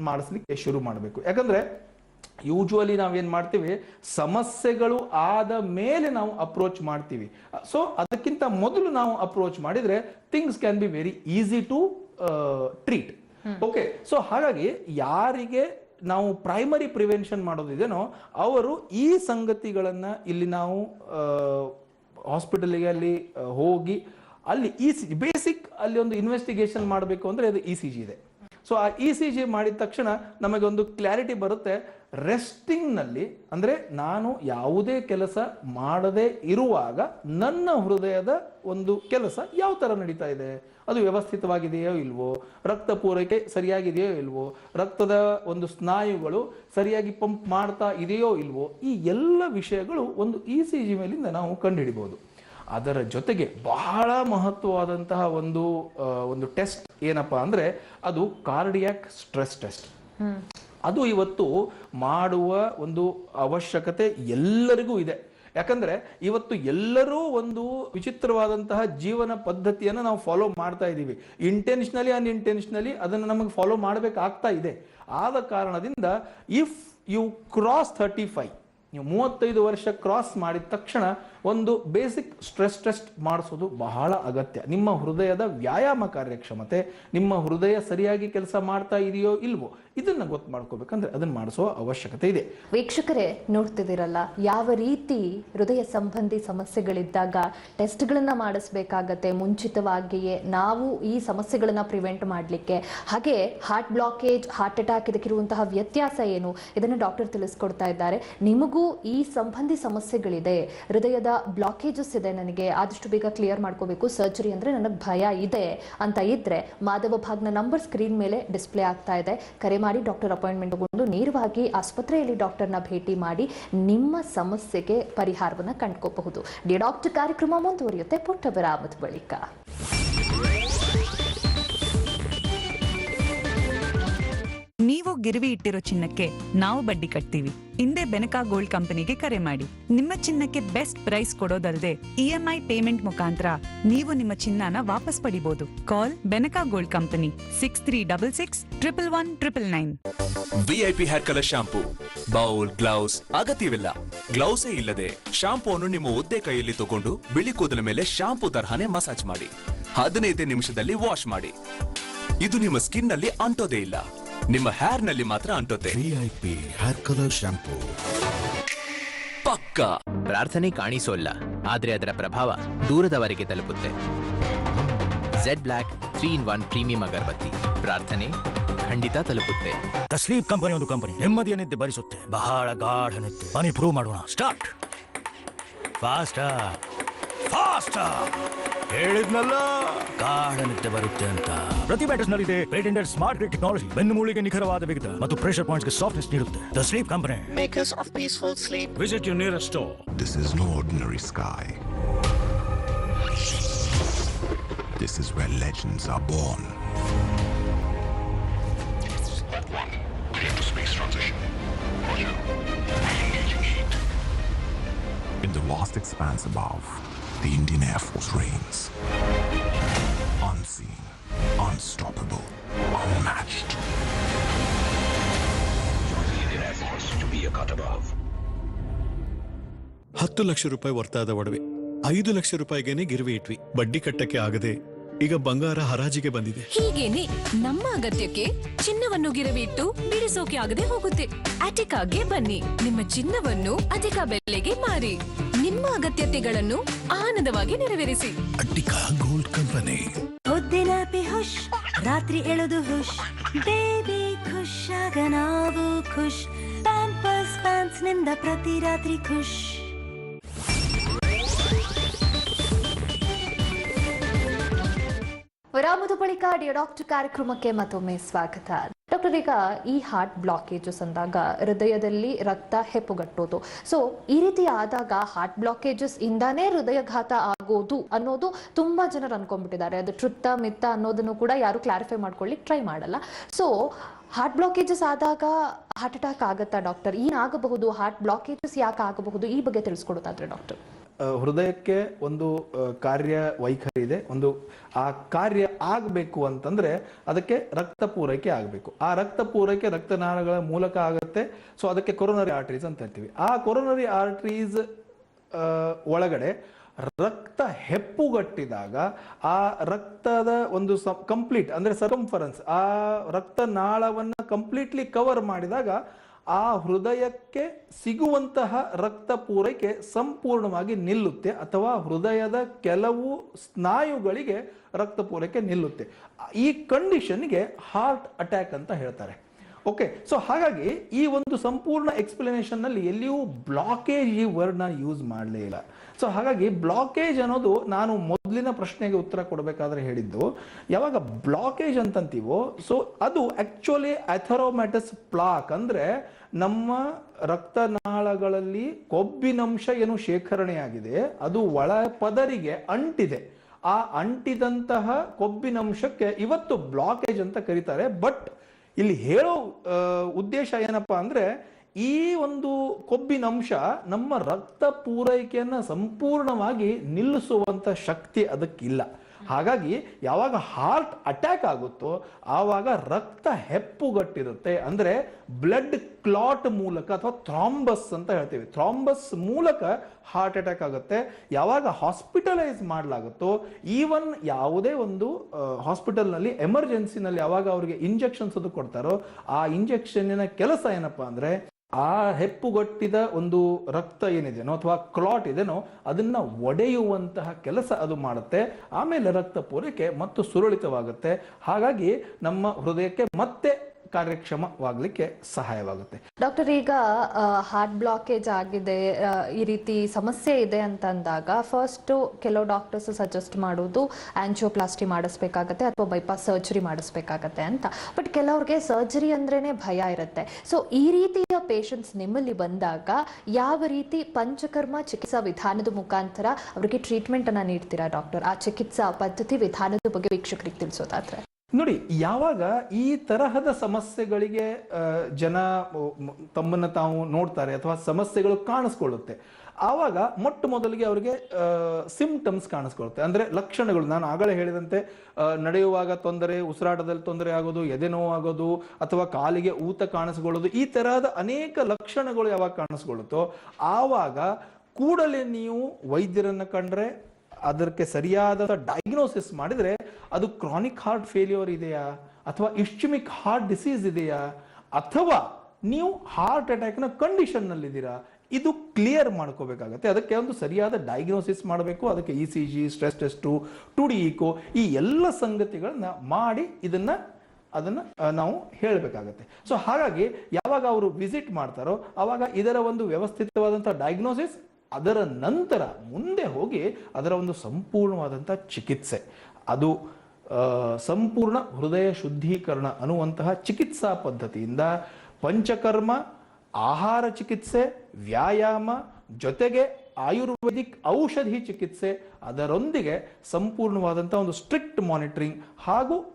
ಮಾಡಿಸ್ಲಿಕ್ಕೆ ಶುರು ಮಾಡಬೇಕು. ಯಾಕಂದ್ರೆ, ಯೂಶುವಲಿ ನಾವೇನು ಮಾಡ್ತೀವಿ, ಸಮಸ್ಯೆಗಳು ಆದ ಮೇಲೆ ನಾವು ಅಪ್ರೋಚ್ ಮಾಡ್ತೀವಿ. ಸೊ, ಅದಕ್ಕಿಂತ ಮೊದಲು ನಾವು ಅಪ್ರೋಚ್ ಮಾಡಿದ್ರೆ, things can be very easy to treat okay so ಹಾಗಾಗಿ ಯಾರಿಗೆ ನಾವು ಪ್ರೈಮರಿ ಪ್ರಿವೆನ್ಷನ್ ಮಾಡೋದಿದೆನೋ, ಅವರು ಈ ಸಂಗತಿಗಳನ್ನ ಇಲ್ಲಿ ನಾವು ಹಾಸ್ಪಿಟಲ್ಗೆ ಅಲ್ಲಿ ಹೋಗಿ ಅಲ್ಲಿ ಇ ಸಿ ಬೇಸಿಕ್ ಅಲ್ಲಿ ಒಂದು ಇನ್ವೆಸ್ಟಿಗೇಷನ್ ಮಾಡಬೇಕು ಅಂದ್ರೆ ಅದು ಇ ಸಿ ಜಿ ಇದೆ. ಸೊ ಆ ಇ ಸಿ ಜಿ ಮಾಡಿದ ತಕ್ಷಣ ನಮಗೆ ಒಂದು ಕ್ಲಾರಿಟಿ ಬರುತ್ತೆ. ರೆಸ್ಟಿಂಗ್ ಅಂದರೆ ನಾನು ಯಾವುದೇ ಕೆಲಸ ಮಾಡದೇ ಇರುವಾಗ ನನ್ನ ಹೃದಯದ ಒಂದು ಕೆಲಸ ಯಾವ ಥರ ನಡೀತಾ ಇದೆ? ಅದು ವ್ಯವಸ್ಥಿತವಾಗಿದೆಯೋ ಇಲ್ವೋ? ರಕ್ತ ಪೂರೈಕೆ ಸರಿಯಾಗಿದೆಯೋ ಇಲ್ವೋ? ರಕ್ತದ ಒಂದು ಸ್ನಾಯುಗಳು ಸರಿಯಾಗಿ ಪಂಪ್ ಮಾಡ್ತಾ ಇದೆಯೋ ಇಲ್ವೋ? ಈ ಎಲ್ಲ ವಿಷಯಗಳು ಒಂದು ಇ ಸಿ ಜಿ ಮೇಲಿಂದ ನಾವು ಕಂಡುಹಿಡಿಬಹುದು. ಅದರ ಜೊತೆಗೆ ಬಹಳ ಮಹತ್ವವಾದಂತಹ ಒಂದು ಒಂದು ಟೆಸ್ಟ್ ಏನಪ್ಪಾ ಅಂದ್ರೆ ಅದು ಕಾರ್ಡಿಯಾಕ್ ಸ್ಟ್ರೆಸ್ ಟೆಸ್ಟ್. ಅದು ಇವತ್ತು ಮಾಡುವ ಒಂದು ಅವಶ್ಯಕತೆ ಎಲ್ಲರಿಗೂ ಇದೆ. ಯಾಕಂದ್ರೆ ಇವತ್ತು ಎಲ್ಲರೂ ಒಂದು ವಿಚಿತ್ರವಾದಂತಹ ಜೀವನ ಪದ್ಧತಿಯನ್ನು ನಾವು ಫಾಲೋ ಮಾಡ್ತಾ ಇದ್ದೀವಿ. ಇಂಟೆನ್ಷನಲಿ ಅನ್ಇಂಟೆನ್ಷನಲಿ ಅದನ್ನು ನಮಗೆ ಫಾಲೋ ಮಾಡಬೇಕಾಗ್ತಾ ಇದೆ. ಆದ ಕಾರಣದಿಂದ if you cross thirty five ನೀವು ಮೂವತ್ತೈದು ವರ್ಷ ಕ್ರಾಸ್ ಮಾಡಿದ ತಕ್ಷಣ ಒಂದು ಬೇಸಿಕ್ ಸ್ಟ್ರೆಸ್ ಟೆಸ್ಟ್ ಮಾಡಿಸೋದು ಬಹಳ ಅಗತ್ಯ. ನಿಮ್ಮ ಹೃದಯದ ವ್ಯಾಯಾಮ ಕಾರ್ಯಕ್ಷಮತೆ, ನಿಮ್ಮ ಹೃದಯ ಸರಿಯಾಗಿ ಕೆಲಸ ಮಾಡ್ತಾ ಇದೆಯೋ ಇಲ್ವೋ, ಇದನ್ನ ಗೊತ್ತು ಮಾಡ್ಕೋಬೇಕಂದ್ರೆ ಅದನ್ನ ಮಾಡಿಸೋ ಅವಶ್ಯಕತೆ ಇದೆ. ವೀಕ್ಷಕರೇ, ನೋಡ್ತಿದ್ದೀರಲ್ಲ, ಯಾವ ರೀತಿ ಹೃದಯ ಸಂಬಂಧಿ ಸಮಸ್ಯೆಗಳಿದ್ದಾಗ ಟೆಸ್ಟ್ಗಳನ್ನ ಮಾಡಿಸ್ಬೇಕಾಗತ್ತೆ. ಮುಂಚಿತವಾಗಿಯೇ ನಾವು ಈ ಸಮಸ್ಯೆಗಳನ್ನ ಪ್ರಿವೆಂಟ್ ಮಾಡಲಿಕ್ಕೆ. ಹಾಗೆ ಹಾರ್ಟ್ ಬ್ಲಾಕೇಜ್ ಹಾರ್ಟ್ ಅಟ್ಯಾಕ್ ಇದಕ್ಕಿರುವಂತಹ ವ್ಯತ್ಯಾಸ ಏನು? ಇದನ್ನು ಡಾಕ್ಟರ್ ತಿಳಿಸ್ಕೊಡ್ತಾ ಇದ್ದಾರೆ. ನಿಮಗೂ ಈ ಸಂಬಂಧಿ ಸಮಸ್ಯೆಗಳಿದೆ. ಹೃದಯದ ಬ್ಲಾಕೇಜಸ್ ಇದೆ. ನನಗೆ ಆದಷ್ಟು ಬೇಗ ಕ್ಲಿಯರ್ ಮಾಡ್ಕೋಬೇಕು. ಸರ್ಜರಿ ಅಂದರೆ ನನಗೆ ಭಯ ಇದೆ ಅಂತ ಇದ್ದರೆ ಮಾಧವ ಭಾಗ್ನ ನಂಬರ್ ಸ್ಕ್ರೀನ್ ಮೇಲೆ ಡಿಸ್ಪ್ಲೇ ಆಗ್ತಾ ಇದೆ. ಕರೆ ಮಾಡಿ ಡಾಕ್ಟರ್ ಅಪಾಯಿಂಟ್ಮೆಂಟ್ ತಗೊಂಡು ನೇರವಾಗಿ ಆಸ್ಪತ್ರೆಯಲ್ಲಿ ಡಾಕ್ಟರ್ನ ಭೇಟಿ ಮಾಡಿ ನಿಮ್ಮ ಸಮಸ್ಯೆಗೆ ಪರಿಹಾರವನ್ನು ಕಂಡುಕೋಬಹುದು. ಡಿ ಡಾಕ್ಟರ್ ಕಾರ್ಯಕ್ರಮ ಮುಂದುವರಿಯುತ್ತೆ. ಪುಟ್ಟ ವಿರಾಮದ ಬಳಿಕ. ನೀವು ಗಿರವಿ ಇಟ್ಟಿರೋ ಚಿನ್ನಕ್ಕೆ ನಾವು ಬಡ್ಡಿ ಕಟ್ತೀವಿ. ಹಿಂದೆ ಬೆನಕಾ ಗೋಲ್ಡ್ ಕಂಪನಿಗೆ ಕರೆ ಮಾಡಿ. ನಿಮ್ಮ ಚಿನ್ನಕ್ಕೆ ಬೆಸ್ಟ್ ಪ್ರೈಸ್ ಕೊಡೋದಲ್ಲದೆ ಇಎಂಐ ಪೇಮೆಂಟ್ ಮುಖಾಂತರ ನೀವು ನಿಮ್ಮ ಚಿನ್ನನ ವಾಪಸ್ ಪಡಿಬಹುದು call Benaka gold company six three double six triple one triple nine VIP hair colour shampoo bowl gloves ಅಗತ್ಯವಿಲ್ಲ. ಗ್ಲೌಸೇ ಇಲ್ಲದೆ ಶಾಂಪೂವನ್ನು ನಿಮ್ಮ ಒದ್ದೆ ಕೈಯಲ್ಲಿ ತಗೊಂಡು ಬಿಳಿ ಕೂದಲ ಮೇಲೆ ಶಾಂಪೂ ತರಹನೇ ಮಸಾಜ್ ಮಾಡಿ. ಹದಿನೈದು ನಿಮಿಷದಲ್ಲಿ ವಾಶ್ ಮಾಡಿ. ಇದು ನಿಮ್ಮ ಸ್ಕಿನ್ನಲ್ಲಿ ಅಂಟೋದೇ ಇಲ್ಲ. ನಿಮ್ಮ ಹೇರ್ನಲ್ಲಿ ಮಾತ್ರ ಅಂಟುತ್ತೆ. ವಿಐಪಿ ಹೇರ್ ಕಲರ್ ಶಾಂಪೂ ಪಕ್ಕ. ಪ್ರಾರ್ಥನೆ ಕಾಣಿಸೋಲ್ಲ ಆದ್ರೆ ಅದರ ಪ್ರಭಾವ ದೂರದವರೆಗೆ ತಲುಪುತ್ತೆ. Z black three in one premium agarbatti. ಪ್ರಾರ್ಥನೆ ಖಂಡಿತ ತಲುಪುತ್ತೆ. ತಸ್ಲೀಪ್ ಕಂಪನಿ ಒಂದು ಕಂಪನಿ ನೆಮ್ಮದಿಯ ನಿದ್ದೆ ಬರಿಸುತ್ತೆ. ಬಹಳ ಗಾಢ ನಿದ್ದೆ. ಬನ್ನಿ ಪ್ರೂವ್ ಮಾಡೋಣ. ಸ್ಟಾರ್ಟ್ ಫಾಸ್ಟ್ ಫಾಸ್ಟ್ ಹೇಳಿದ್ನಲ್ಲ ಗಾಢ ನಿದ್ದೆ ಬರುತ್ತೆ ಅಂತ ಪ್ರತಿ ಬ್ಯಾಟರ್ಸ್ ನಲ್ಲಿದೆ ಪೇಟೆಂಟೆಡ್ ಸ್ಮಾರ್ಟ್ ಗ್ರಿಡ್ ಟೆಕ್ನಾಲಜಿ ಬೆನ್ನು ಮೂಳಿಗೆ ನಿಖರವಾದ ಬಿಗಿತ ಮತ್ತು ಪ್ರೆಷರ್ ಪಾಯಿಂಟ್ಸ್ ಗೆ ಸಾಫ್ಟ್ನೆಸ್ ನೀಡುತ್ತೆ the sleep company makers of peaceful sleep. Visit you nearest store This is no ordinary sky. This is where legends are born. Space transition. Roger. Engaging heat. In the vast expanse above, the Indian Air Force reigns. Unseen, unstoppable, unmatched. ಹತ್ತು ಲಕ್ಷ ರೂಪಾಯಿ ವರ್ತಾದ ಒಡವೆ. ಐದು ಲಕ್ಷ ರೂಪಾಯಿಗೇನೆ ಗಿರ್ವಿ ಇಟ್ವಿ. ಬಡ್ಡಿ ಕಟ್ಟಕ್ಕೆ ಆಗದೆ ಈಗ ಬಂಗಾರ ಹರಾಜಿಗೆ ಬಂದಿದೆ. ಹೀಗೇನೆ ನಮ್ಮ ಅಗತ್ಯಕ್ಕೆ ಚಿನ್ನವನ್ನು ಗಿರವಿ ಇಟ್ಟು ಬಿಡಿಸೋಕೆ ಆಗದೆ ಹೋಗುತ್ತೆ. ಅಟಿಕಾಗೆ ಬನ್ನಿ. ನಿಮ್ಮ ಚಿನ್ನವನ್ನು ಅಧಿಕ ಬೆಲೆಗೆ ಮಾರಿ. ಅಗತ್ಯತೆಗಳನ್ನು ಆನಂದವಾಗಿ ನೆರವೇರಿಸಿ. Attica gold company. ಪಿ ಹುಷ್ ರಾತ್ರಿ ಎಳೆದು ಹುಷ್. ಬೇಬಿ ಖುಷ್ ಆಗ ನಾವು ಖುಷ್. ಪ್ಯಾಂಪರ್ಸ್ ಪ್ಯಾಂಟ್ಸ್ನಿಂದ ಪ್ರತಿ ರಾತ್ರಿ ಖುಷ್. ವಿರಾಮದ ಬಳಿಕ ಡಿ ಡಾಕ್ಟರ್ ಕಾರ್ಯಕ್ರಮಕ್ಕೆ ಮತ್ತೊಮ್ಮೆ ಸ್ವಾಗತ. ಡಾಕ್ಟರ್, ಈಗ ಈ ಹಾರ್ಟ್ ಬ್ಲಾಕೇಜಸ್ ಅಂದಾಗ ಹೃದಯದಲ್ಲಿ ರಕ್ತ ಹೆಪ್ಪುಗಟ್ಟೋದು. ಸೊ ಈ ರೀತಿ ಆದಾಗ ಹಾರ್ಟ್ ಬ್ಲಾಕೇಜಸ್ ಇಂದಾನೇ ಹೃದಯಘಾತ ಆಗೋದು ಅನ್ನೋದು ತುಂಬಾ ಜನರು ಅನ್ಕೊಂಡ್ಬಿಟ್ಟಿದ್ದಾರೆ. ಅದು ಟ್ರುತ್ತ ಮಿತ್ತ ಅನ್ನೋದನ್ನು ಕೂಡ ಯಾರು ಕ್ಲಾರಿಫೈ ಮಾಡ್ಕೊಳ್ಳಿ ಟ್ರೈ ಮಾಡಲ್ಲ. ಸೊ ಹಾರ್ಟ್ ಬ್ಲಾಕೇಜಸ್ ಆದಾಗ ಹಾರ್ಟ್ ಅಟ್ಯಾಕ್ ಆಗತ್ತಾ ಡಾಕ್ಟರ್? ಏನಾಗಬಹುದು? ಹಾರ್ಟ್ ಬ್ಲಾಕೇಜಸ್ ಯಾಕೆ ಆಗಬಹುದು ಈ ಬಗ್ಗೆ ತಿಳಿಸ್ಕೊಡೋದಾದ್ರೆ ಡಾಕ್ಟರ್. ಹೃದಯಕ್ಕೆ ಒಂದು ಕಾರ್ಯ ವೈಖರಿ ಇದೆ. ಒಂದು, ಆ ಕಾರ್ಯ ಆಗಬೇಕು ಅಂತಂದ್ರೆ ಅದಕ್ಕೆ ರಕ್ತ ಪೂರೈಕೆ ಆಗಬೇಕು. ಆ ರಕ್ತ ಪೂರೈಕೆ ರಕ್ತನಾಳಗಳ ಮೂಲಕ ಆಗುತ್ತೆ. ಸೊ ಅದಕ್ಕೆ ಕೊರೋನರಿ ಆರ್ಟ್ರೀಸ್ ಅಂತ ಹೇಳ್ತೀವಿ. ಆ ಕೊರೋನರಿ ಆರ್ಟ್ರೀಸ್ ಒಳಗಡೆ ರಕ್ತ ಹೆಪ್ಪುಗಟ್ಟಿದಾಗ ಆ ರಕ್ತದ ಒಂದು ಕಂಪ್ಲೀಟ್ ಅಂದ್ರೆ ಸರ್ಕಂಫರೆನ್ಸ್ ಆ ರಕ್ತನಾಳವನ್ನು ಕಂಪ್ಲೀಟ್ಲಿ ಕವರ್ ಮಾಡಿದಾಗ ಆ ಹೃದಯಕ್ಕೆ ಸಿಗುವಂತಹ ರಕ್ತ ಪೂರೈಕೆ ಸಂಪೂರ್ಣವಾಗಿ ನಿಲ್ಲುತ್ತೆ ಅಥವಾ ಹೃದಯದ ಕೆಲವು ಸ್ನಾಯುಗಳಿಗೆ ರಕ್ತ ಪೂರೈಕೆ ನಿಲ್ಲುತ್ತೆ. ಈ ಕಂಡೀಷನ್ಗೆ ಹಾರ್ಟ್ ಅಟ್ಯಾಕ್ ಅಂತ ಹೇಳ್ತಾರೆ. ಓಕೆ, ಸೊ ಹಾಗಾಗಿ ಈ ಒಂದು ಸಂಪೂರ್ಣ ಎಕ್ಸ್ಪ್ಲನೇಷನ್ನಲ್ಲಿ ಎಲ್ಲಿಯೂ ಬ್ಲಾಕೇಜ್ ಈ ವರ್ಡ್ನ ಯೂಸ್ ಮಾಡಲೇ ಇಲ್ಲ. ಸೊ ಹಾಗಾಗಿ ಬ್ಲಾಕೇಜ್ ಅನ್ನೋದು ನಾನು ಮೊದಲಿನ ಪ್ರಶ್ನೆಗೆ ಉತ್ತರ ಕೊಡಬೇಕಾದ್ರೆ ಹೇಳಿದ್ದು, ಯಾವಾಗ ಬ್ಲಾಕೇಜ್ ಅಂತಂತೀವೋ ಸೊ ಅದು ಆಕ್ಚುಲಿ ಅಥರೋಮ್ಯಾಟಸ್ ಪ್ಲಾಕ್ ಅಂದರೆ ನಮ್ಮ ರಕ್ತನಾಳಗಳಲ್ಲಿ ಕೊಬ್ಬಿನಂಶ ಏನು ಶೇಖರಣೆಯಾಗಿದೆ, ಅದು ಒಳ ಪದರಿಗೆ ಅಂಟಿದೆ. ಆ ಅಂಟಿದಂತಹ ಕೊಬ್ಬಿನಂಶಕ್ಕೆ ಇವತ್ತು ಬ್ಲಾಕೇಜ್ ಅಂತ ಕರೀತಾರೆ. ಬಟ್ ಇಲ್ಲಿ ಹೇಳೋ ಉದ್ದೇಶ ಏನಪ್ಪಾ ಅಂದ್ರೆ ಈ ಒಂದು ಕೊಬ್ಬಿನ ಅಂಶ ನಮ್ಮ ರಕ್ತ ಪೂರೈಕೆಯನ್ನು ಸಂಪೂರ್ಣವಾಗಿ ನಿಲ್ಲಿಸುವಂತ ಶಕ್ತಿ ಅದಕ್ಕಿಲ್ಲ. ಹಾಗಾಗಿ ಯಾವಾಗ ಹಾರ್ಟ್ ಅಟ್ಯಾಕ್ ಆಗುತ್ತೋ ಆವಾಗ ರಕ್ತ ಹೆಪ್ಪುಗಟ್ಟಿರುತ್ತೆ. ಅಂದ್ರೆ ಬ್ಲಡ್ ಕ್ಲಾಟ್ ಮೂಲಕ ಅಥವಾ ಥ್ರಾಂಬಸ್ ಅಂತ ಹೇಳ್ತೀವಿ. ಥ್ರಾಂಬಸ್ ಮೂಲಕ ಹಾರ್ಟ್ ಅಟ್ಯಾಕ್ ಆಗುತ್ತೆ. ಯಾವಾಗ ಹಾಸ್ಪಿಟಲೈಸ್ ಮಾಡಲಾಗುತ್ತೋ ಈವನ್ ಯಾವುದೇ ಒಂದು ಹಾಸ್ಪಿಟಲ್ನಲ್ಲಿ ಎಮರ್ಜೆನ್ಸಿನಲ್ಲಿ ಯಾವಾಗ ಅವರಿಗೆ ಇಂಜೆಕ್ಷನ್ಸ್ ಅದು ಕೊಡ್ತಾರೋ, ಆ ಇಂಜೆಕ್ಷನ್ನಿನ ಕೆಲಸ ಏನಪ್ಪಾ ಅಂದ್ರೆ ಆ ಹೆಪ್ಪುಗಟ್ಟಿದ ಒಂದು ರಕ್ತ ಏನಿದೆನೋ ಅಥವಾ ಕ್ಲಾಟ್ ಇದೆನೋ ಅದನ್ನ ಒಡೆಯುವಂತಹ ಕೆಲಸ ಅದು ಮಾಡುತ್ತೆ. ಆಮೇಲೆ ರಕ್ತ ಪೂರೈಕೆ ಮತ್ತು ಸುರಳಿತವಾಗುತ್ತೆ. ಹಾಗಾಗಿ ನಮ್ಮ ಹೃದಯಕ್ಕೆ ಮತ್ತೆ ಕಾರ್ಯಕ್ಷಮವಾಗಲಿಕ್ಕೆ ಸಹಾಯವಾಗುತ್ತೆ. ಡಾಕ್ಟರ್, ಈಗ ಹಾರ್ಟ್ ಬ್ಲಾಕೇಜ್ ಆಗಿದೆ ಈ ರೀತಿ ಸಮಸ್ಯೆ ಇದೆ ಅಂತ ಅಂದಾಗ ಫಸ್ಟ್ ಕೆಲವು ಡಾಕ್ಟರ್ಸ್ ಸಜೆಸ್ಟ್ ಮಾಡೋದು ಆಂಜಿಯೋಪ್ಲಾಸ್ಟಿ ಮಾಡಿಸ್ಬೇಕಾಗತ್ತೆ ಅಥವಾ ಬೈಪಾಸ್ ಸರ್ಜರಿ ಮಾಡಿಸ್ಬೇಕಾಗತ್ತೆ ಅಂತ. ಬಟ್ ಕೆಲವ್ರಿಗೆ ಸರ್ಜರಿ ಅಂದ್ರೇನೆ ಭಯ ಇರುತ್ತೆ. ಸೊ ಈ ರೀತಿಯ ಪೇಷಂಟ್ಸ್ ನಿಮ್ಮಲ್ಲಿ ಬಂದಾಗ ಯಾವ ರೀತಿ ಪಂಚಕರ್ಮ ಚಿಕಿತ್ಸಾ ವಿಧಾನದ ಮುಖಾಂತರ ಅವರಿಗೆ ಟ್ರೀಟ್ಮೆಂಟ್ ಅನ್ನ ನೀಡ್ತೀರಾ ಡಾಕ್ಟರ್? ಆ ಚಿಕಿತ್ಸಾ ಪದ್ಧತಿ ವಿಧಾನದ ಬಗ್ಗೆ ವೀಕ್ಷಕರಿಗೆ ತಿಳಿಸೋದಾದ್ರೆ. ನೋಡಿ, ಯಾವಾಗ ಈ ತರಹದ ಸಮಸ್ಯೆಗಳಿಗೆ ಜನ ತಮ್ಮನ್ನು ತಾವು ನೋಡ್ತಾರೆ ಅಥವಾ ಸಮಸ್ಯೆಗಳು ಕಾಣಿಸ್ಕೊಳ್ಳುತ್ತೆ, ಆವಾಗ ಮೊಟ್ಟ ಮೊದಲಿಗೆ ಅವರಿಗೆ ಸಿಂಪ್ಟಮ್ಸ್ ಕಾಣಿಸ್ಕೊಳ್ಳುತ್ತೆ. ಅಂದ್ರೆ ಲಕ್ಷಣಗಳು. ನಾನು ಆಗಲೇ ಹೇಳಿದಂತೆ ನಡೆಯುವಾಗ ತೊಂದರೆ, ಉಸಿರಾಟದಲ್ಲಿ ತೊಂದರೆ ಆಗೋದು, ಎದೆ ನೋವು ಆಗೋದು, ಅಥವಾ ಕಾಲಿಗೆ ಊತ ಕಾಣಿಸ್ಕೊಳ್ಳೋದು, ಈ ತರಹದ ಅನೇಕ ಲಕ್ಷಣಗಳು ಯಾವಾಗ ಕಾಣಿಸ್ಕೊಳ್ಳುತ್ತೋ, ಆವಾಗ ಕೂಡಲೇ ನೀವು ವೈದ್ಯರನ್ನು ಕಂಡ್ರೆ, ಅದಕ್ಕೆ ಸರಿಯಾದ ಡಯಾಗ್ನೋಸಿಸ್ ಮಾಡಿದ್ರೆ ಅದು ಕ್ರಾನಿಕ್ ಹಾರ್ಟ್ ಫೇಲ್ಯೂರ್ ಇದೆಯಾ? ಅಥವಾ ಇಶ್ಚುಮಿಕ್ ಹಾರ್ಟ್ ಡಿಸೀಸ್ ಇದೆಯಾ? ಅಥವಾ ನೀವು ಹಾರ್ಟ್ ಅಟ್ಯಾಕ್ನ ಕಂಡೀಷನ್ ನಲ್ಲಿದ್ದೀರಾ? ಇದು ಕ್ಲಿಯರ್ ಮಾಡ್ಕೋಬೇಕಾಗತ್ತೆ. ಅದಕ್ಕೆ ಒಂದು ಸರಿಯಾದ ಡಯಾಗ್ನೋಸಿಸ್ ಮಾಡಬೇಕು. ಅದಕ್ಕೆ E C G stress test two D echo ಈ ಎಲ್ಲ ಸಂಗತಿಗಳನ್ನ ಮಾಡಿ ಇದನ್ನು, ಅದನ್ನ ನಾವು ಹೇಳಬೇಕಾಗತ್ತೆ. ಸೊ ಹಾಗಾಗಿ ಯಾವಾಗ ಅವರು ವಿಸಿಟ್ ಮಾಡ್ತಾರೋ ಆವಾಗ ಇದರ ಒಂದು ವ್ಯವಸ್ಥಿತವಾದಂಥ ಡಯಾಗ್ನೋಸಿಸ್ ಅದರ ನಂತರ ಮುಂದೆ ಹೋಗಿ ಅದರ ಒಂದು ಸಂಪೂರ್ಣವಾದಂಥ ಚಿಕಿತ್ಸೆ. ಅದು ಸಂಪೂರ್ಣ ಹೃದಯ ಶುದ್ಧೀಕರಣ ಅನ್ನುವಂತಹ ಚಿಕಿತ್ಸಾ ಪದ್ಧತಿಯಿಂದ ಪಂಚಕರ್ಮ, ಆಹಾರ ಚಿಕಿತ್ಸೆ, ವ್ಯಾಯಾಮ, ಜೊತೆಗೆ ಆಯುರ್ವೇದಿಕ್ ಔಷಧಿ ಚಿಕಿತ್ಸೆ ಅದರೊಂದಿಗೆ ಸಂಪೂರ್ಣವಾದಂಥ ಒಂದು ಸ್ಟ್ರಿಕ್ಟ್ ಮಾನಿಟರಿಂಗ್ ಹಾಗೂ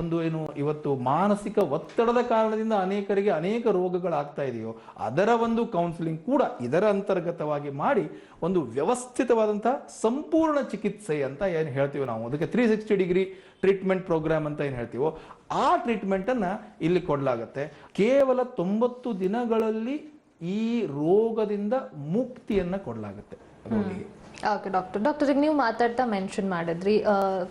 ಒಂದು ಏನು, ಇವತ್ತು ಮಾನಸಿಕ ಒತ್ತಡದ ಕಾರಣದಿಂದ ಅನೇಕರಿಗೆ ಅನೇಕ ರೋಗಗಳಾಗ್ತಾ ಇದೆಯೋ, ಅದರ ಒಂದು ಕೌನ್ಸಿಲಿಂಗ್ ಕೂಡ ಇದರ ಅಂತರ್ಗತವಾಗಿ ಮಾಡಿ ಒಂದು ವ್ಯವಸ್ಥಿತವಾದಂತಹ ಸಂಪೂರ್ಣ ಚಿಕಿತ್ಸೆ ಅಂತ ಏನು ಹೇಳ್ತೀವಿ ನಾವು. ಅದಕ್ಕೆ three sixty degree treatment program ಅಂತ ಏನು ಹೇಳ್ತೀವೋ, ಆ ಟ್ರೀಟ್ಮೆಂಟ್ ಅನ್ನ ಇಲ್ಲಿ ಕೊಡಲಾಗತ್ತೆ. ಕೇವಲ ತೊಂಬತ್ತು ದಿನಗಳಲ್ಲಿ ಈ ರೋಗದಿಂದ ಮುಕ್ತಿಯನ್ನ ಕೊಡಲಾಗುತ್ತೆ. Okay, doctor. ಡಾಕ್ಟರ್, ಈಗ ನೀವು ಮಾತಾಡ್ತಾ ಮೆನ್ಷನ್ ಮಾಡಿದ್ರಿ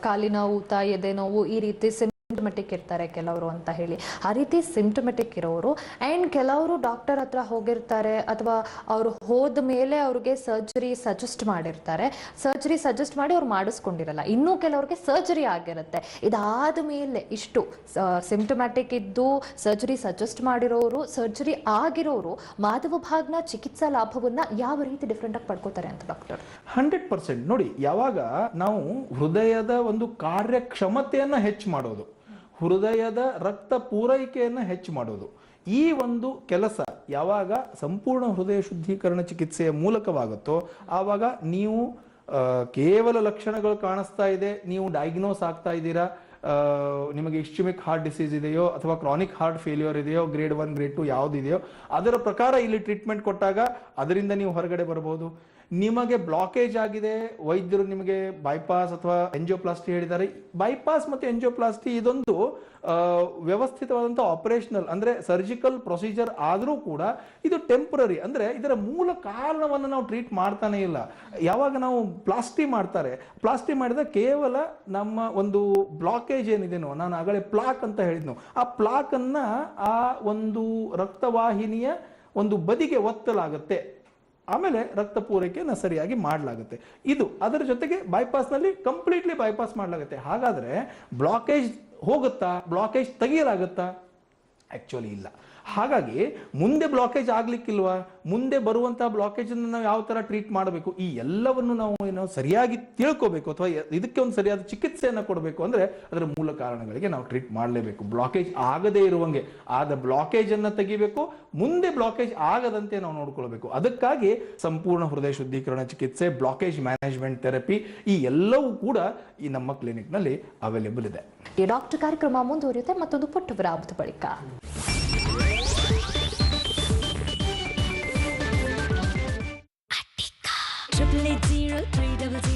ಕಾಲಿನ ಊತ, ಎದೆ ನೋವು ಈ ರೀತಿ ಸಿಂಪ್ಟಮೆಟಿಕ್ ಇರ್ತಾರೆ ಕೆಲವರು ಅಂತ ಹೇಳಿ. ಆ ರೀತಿ ಸಿಂಪ್ಟಮೆಟಿಕ್ ಇರೋರು ಆ್ಯಂಡ್ ಕೆಲವರು ಡಾಕ್ಟರ್ ಹತ್ರ ಹೋಗಿರ್ತಾರೆ, ಅಥವಾ ಅವರು ಹೋದ ಮೇಲೆ ಅವ್ರಿಗೆ ಸರ್ಜರಿ ಸಜೆಸ್ಟ್ ಮಾಡಿರ್ತಾರೆ. ಸರ್ಜರಿ ಸಜೆಸ್ಟ್ ಮಾಡಿ ಅವ್ರು ಮಾಡಿಸ್ಕೊಂಡಿರಲ್ಲ. ಇನ್ನೂ ಕೆಲವ್ರಿಗೆ ಸರ್ಜರಿ ಆಗಿರುತ್ತೆ. ಇದಾದ ಮೇಲೆ ಇಷ್ಟು ಸಿಂಪ್ಟಮ್ಯಾಟಿಕ್ ಇದ್ದು ಸರ್ಜರಿ ಸಜೆಸ್ಟ್ ಮಾಡಿರೋರು ಸರ್ಜರಿ ಆಗಿರೋರು ಮಾಧವ ಭಾಗ್ನ ಚಿಕಿತ್ಸಾ ಲಾಭವನ್ನ ಯಾವ ರೀತಿ ಡಿಫ್ರೆಂಟ್ ಆಗಿ ಪಡ್ಕೋತಾರೆ ಅಂತ ಡಾಕ್ಟರ್ ಹಂಡ್ರೆಡ್ ಪರ್ಸೆಂಟ್ ನೋಡಿ, ಯಾವಾಗ ನಾವು ಹೃದಯದ ಒಂದು ಕಾರ್ಯಕ್ಷಮತೆಯನ್ನು ಹೆಚ್ಚು ಮಾಡೋದು. ಹೃದಯದ ರಕ್ತ ಪೂರೈಕೆಯನ್ನು ಹೆಚ್ಚು ಮಾಡೋದು. ಈ ಒಂದು ಕೆಲಸ ಯಾವಾಗ ಸಂಪೂರ್ಣ ಹೃದಯ ಶುದ್ಧೀಕರಣ ಚಿಕಿತ್ಸೆಯ ಮೂಲಕವಾಗುತ್ತೋ, ಆವಾಗ ನೀವು ಕೇವಲ ಲಕ್ಷಣಗಳು ಕಾಣಿಸ್ತಾ ಇದೆ, ನೀವು ಡಯಾಗ್ನೋಸ್ ಆಗ್ತಾ ಇದ್ದೀರಾ ನಿಮಗೆ ಇಶ್ಚಿಮಿಕ್ ಹಾರ್ಟ್ ಡಿಸೀಸ್ ಇದೆಯೋ, ಅಥವಾ ಕ್ರಾನಿಕ್ ಹಾರ್ಟ್ ಫೇಲ್ಯೂರ್ ಇದೆಯೋ ಗ್ರೇಡ್ ಒನ್ ಗ್ರೇಡ್ ಟು ಯಾವುದಿದೆಯೋ ಅದರ ಪ್ರಕಾರ ಇಲ್ಲಿ ಟ್ರೀಟ್ಮೆಂಟ್ ಕೊಟ್ಟಾಗ ಅದರಿಂದ ನೀವು ಹೊರಗಡೆ ಬರಬಹುದು. ನಿಮಗೆ ಬ್ಲಾಕೇಜ್ ಆಗಿದೆ, ವೈದ್ಯರು ನಿಮಗೆ ಬೈಪಾಸ್ ಅಥವಾ ಎಂಜಿಯೋಪ್ಲಾಸ್ಟಿ ಹೇಳಿದ್ದಾರೆ. ಬೈಪಾಸ್ ಮತ್ತು ಎಂಜಿಯೋಪ್ಲಾಸ್ಟಿ ಇದೊಂದು ವ್ಯವಸ್ಥಿತವಾದಂಥ ಆಪರೇಷನಲ್ ಅಂದ್ರೆ ಸರ್ಜಿಕಲ್ ಪ್ರೊಸೀಜರ್ ಆದರೂ ಕೂಡ ಇದು ಟೆಂಪರರಿ ಅಂದ್ರೆ ಇದರ ಮೂಲ ಕಾರಣವನ್ನು ನಾವು ಟ್ರೀಟ್ ಮಾಡ್ತಾನೆ ಇಲ್ಲ. ಯಾವಾಗ ನಾವು ಪ್ಲಾಸ್ಟಿ ಮಾಡ್ತಾರೆ ಪ್ಲಾಸ್ಟಿ ಮಾಡಿದ ಕೇವಲ ನಮ್ಮ ಒಂದು ಬ್ಲಾಕೇಜ್ ಏನಿದೆನೋ ನಾನು ಆಗಲೇ ಪ್ಲಾಕ್ ಅಂತ ಹೇಳಿದ್ನು, ಆ ಪ್ಲಾಕ್ ಅನ್ನ ಆ ಒಂದು ರಕ್ತವಾಹಿನಿಯ ಒಂದು ಬದಿಗೆ ಒತ್ತಲಾಗುತ್ತೆ. ಆಮೇಲೆ ರಕ್ತ ಪೂರೈಕೆಯನ್ನು ಸರಿಯಾಗಿ ಮಾಡಲಾಗುತ್ತೆ. ಇದು ಅದರ ಜೊತೆಗೆ bypass-ನಲ್ಲಿ ಕಂಪ್ಲೀಟ್ಲಿ ಬೈಪಾಸ್ ಮಾಡಲಾಗುತ್ತೆ. ಹಾಗಾದ್ರೆ ಬ್ಲಾಕೇಜ್ ಹೋಗುತ್ತಾ ಬ್ಲಾಕೇಜ್ ತೆಗೆಯಲಾಗುತ್ತಾ? ಆ್ಯಕ್ಚುಲಿ ಇಲ್ಲ. ಹಾಗಾಗಿ ಮುಂದೆ ಬ್ಲಾಕೇಜ್ ಆಗ್ಲಿಕ್ಕಿಲ್ವಾ? ಮುಂದೆ ಬರುವಂತಹ ಬ್ಲಾಕೇಜ್ ನಾವು ಯಾವ ತರ ಟ್ರೀಟ್ ಮಾಡಬೇಕು? ಈ ಎಲ್ಲವನ್ನು ನಾವು ಏನೋ ಸರಿಯಾಗಿ ತಿಳ್ಕೋಬೇಕು ಅಥವಾ ಇದಕ್ಕೆ ಒಂದು ಸರಿಯಾದ ಚಿಕಿತ್ಸೆಯನ್ನು ಕೊಡಬೇಕು ಅಂದ್ರೆ ಅದರ ಮೂಲ ಕಾರಣಗಳಿಗೆ ನಾವು ಟ್ರೀಟ್ ಮಾಡಲೇಬೇಕು. ಬ್ಲಾಕೇಜ್ ಆಗದೇ ಇರುವಂಗೆ ಆದ ಬ್ಲಾಕೇಜ್ ಅನ್ನ ತೆಗಿಬೇಕು. ಮುಂದೆ ಬ್ಲಾಕೇಜ್ ಆಗದಂತೆ ನಾವು ನೋಡ್ಕೊಳ್ಬೇಕು. ಅದಕ್ಕಾಗಿ ಸಂಪೂರ್ಣ ಹೃದಯ ಶುದ್ಧೀಕರಣ ಚಿಕಿತ್ಸೆ ಬ್ಲಾಕೇಜ್ ಮ್ಯಾನೇಜ್ಮೆಂಟ್ ಥೆರಪಿ ಈ ಎಲ್ಲವೂ ಕೂಡ ಈ ನಮ್ಮ ಕ್ಲಿನಿಕ್ನಲ್ಲಿ ಅವೈಲೇಬಲ್ ಇದೆ. ಈ ಡಾಕ್ಟರ್ ಕಾರ್ಯಕ್ರಮ ಮುಂದುವರಿಯುತ್ತೆ. ಮತ್ತೊಂದು ಪುಟ್ಟ ಬಳಿಕ. Triple eight zero three double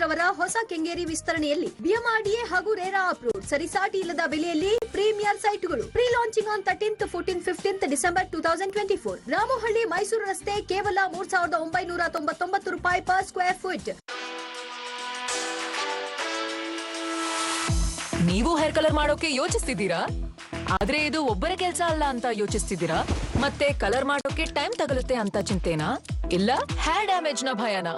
ರವರ ಹೊಸ ಕೆಂಗೇರಿ ವಿಸ್ತರಣೆಯಲ್ಲಿ ಬಿಎಂಆರ್ಡಿಎ ಹಾಗೂ ರೇರಾ ಅಪ್ರೂವ್ ಸರಿಸಾಟಿ ಇಲ್ಲದ ಬೆಲೆಯಲ್ಲಿ premier ಸೈಟ್ಗಳು pre launching on thirteenth fourteen, fifteenth December two thousand twenty four. Ramahalli, Mysuru ರಸ್ತೆ ಕೇವಲ ಮೂರ್ ಸಾವಿರದ ಒಂಬೈನೂರ ತೊಂಬತ್ತೊಂಬತ್ತು ರೂಪಾಯಿ ಪರ್ ಸ್ಕ್ವೇರ್ ಫೀಟ್. ನೀವು ಹೇರ್ ಕಲರ್ ಮಾಡೋಕೆ ಯೋಚಿಸ್ತಿದ್ದೀರಾ? ಆದ್ರೆ ಇದು ಒಬ್ಬರ ಕೆಲಸ ಅಲ್ಲ ಅಂತ ಯೋಚಿಸ್ತಿದ್ದೀರಾ? ಮತ್ತೆ ಕಲರ್ ಮಾಡೋಕೆ ಟೈಮ್ ತಗಲುತ್ತೆ ಅಂತ ಚಿಂತೆನಾ? ಇಲ್ಲ, ಹೇರ್ ಡ್ಯಾಮೇಜ್ನ ಭಯನಾ?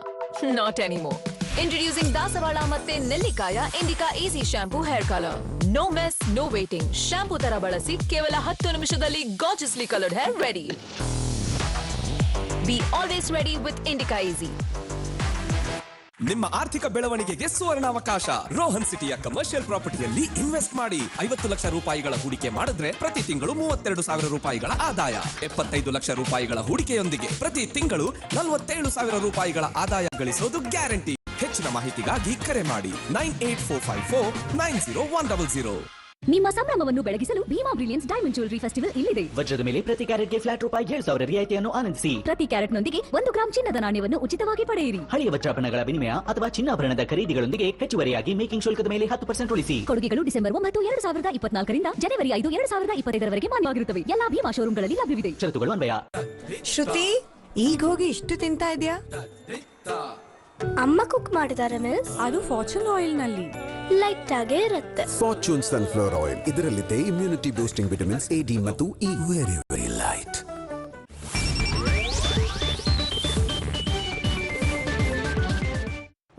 ನಾಟ್ ಎನಿಮೋ ಇಂಟ್ರೊಡ್ಯೂಸಿಂಗ್ ದಾಸವಾಳ ಮತ್ತೆ ನೆಲ್ಲಿಕಾಯ, Indica easy shampoo hair colour no mess no waiting shampoo ತರ ಬಳಸಿ ಕೇವಲ ಹತ್ತು ನಿಮಿಷದಲ್ಲಿ gorgeously coloured hair ready be always ready with Indica easy ನಿಮ್ಮ ಆರ್ಥಿಕ ಬೆಳವಣಿಗೆಗೆ ಸುವರ್ಣಾವಕಾಶ. ರೋಹನ್ ಸಿಟಿಯ ಕಮರ್ಷಿಯಲ್ ಪ್ರಾಪರ್ಟಿಯಲ್ಲಿ ಇನ್ವೆಸ್ಟ್ ಮಾಡಿ ಐವತ್ತು ಲಕ್ಷ ರೂಪಾಯಿಗಳ ಹೂಡಿಕೆ ಮಾಡಿದ್ರೆ ಪ್ರತಿ ತಿಂಗಳು ಮೂವತ್ತೆರಡು ಸಾವಿರ ರೂಪಾಯಿಗಳ ಆದಾಯ. ಎಪ್ಪತ್ತೈದು ಲಕ್ಷ ರೂಪಾಯಿಗಳ ಹೂಡಿಕೆಯೊಂದಿಗೆ ಪ್ರತಿ ತಿಂಗಳು ನಲವತ್ತೇಳು ಸಾವಿರ ರೂಪಾಯಿಗಳ ಆದಾಯ ಗಳಿಸೋದು ಗ್ಯಾರಂಟಿ ಹೆಚ್ಚಿನ ಮಾಹಿತಿಗಾಗಿ ಕರೆ ಮಾಡಿ nine eight four five four nine zero one double zero. ನಿಮ್ಮ ಸಂಭ್ರಮವನ್ನು ಬೆಳಗಿಸಲು Bhima brilliance diamond jewellery festival ಇಲ್ಲಿದೆ. ವಜ್ರದ ಮೇಲೆ ಪ್ರತಿ ಕ್ಯಾರೆಟ್ಗೆ ಫ್ಲಾಟ್ ರೂಪಾಯಿ ಏಳು ಸಾವಿರ ರಿಯಾಯಿತಿಯನ್ನು ಆನಂದಿಸಿ. ಪ್ರತಿ ಕ್ಯಾರೆಟ್ನೊಂದಿಗೆ ಒಂದು ಗ್ರಾಂ ಚಿನ್ನದ ನಾಣ್ಯವನ್ನು ಉಚಿತವಾಗಿ ಪಡೆಯಿರಿ. ಹಳೆಯ ವಜ್ರಾಭರಣಗಳ ವಿನಿಮಯ ಅಥವಾ ಚಿನ್ನಾಭರಣದ ಖರೀದಿಗಳೊಂದಿಗೆ ಹೆಚ್ಚುವರಿಯಾಗಿ ಮೇಕಿಂಗ್ ಶುಲ್ಕದ ಮೇಲೆ ಹತ್ತು ಪರ್ಸೆಂಟ್ ಉಳಿಸಿ. ಕೊಡುಗೆಗಳು ಡಿಸೆಂಬರ್ ಒಂಬತ್ತು ಎರಡು ಸಾವಿರದ ಇಪ್ಪತ್ನಾಲ್ಕರಿಂದ ಜನವರಿ ಐದು ಎರಡು ಸಾವಿರದ ಇಪ್ಪತ್ತೈದರವರೆಗೆ ಮಾನ್ಯವಾಗಿರುತ್ತವೆ. ಎಲ್ಲಾ ಭೀಮಾ ಶೋರೂಮ್ಗಳಲ್ಲಿ ಲಭ್ಯವಿದೆ. ಷರತ್ತುಗಳು ಅನ್ವಯ. ಶ್ರುತಿ ಈಗ ಹೋಗಿ ಇಷ್ಟು ತಿಂತಾ ಇದೆಯಾ? ಅಮ್ಮ ಕುಕ್ ಮಾಡಿದ್ದಾರೆ ಮಿಸ್ ಅದು ಫಾರ್ಚೂನ್ ಆಯಿಲ್ನಲ್ಲಿ. ಲೈಟ್ ಆಗೇ ಇರುತ್ತೆ. ಫಾರ್ಚೂನ್ ಸನ್ಫ್ಲವರ್ ಆಯಿಲ್ ಇದರಲ್ಲಿದೆ immunity boosting vitamins A D ಮತ್ತು ಇ ವೆರಿ ವೆರಿ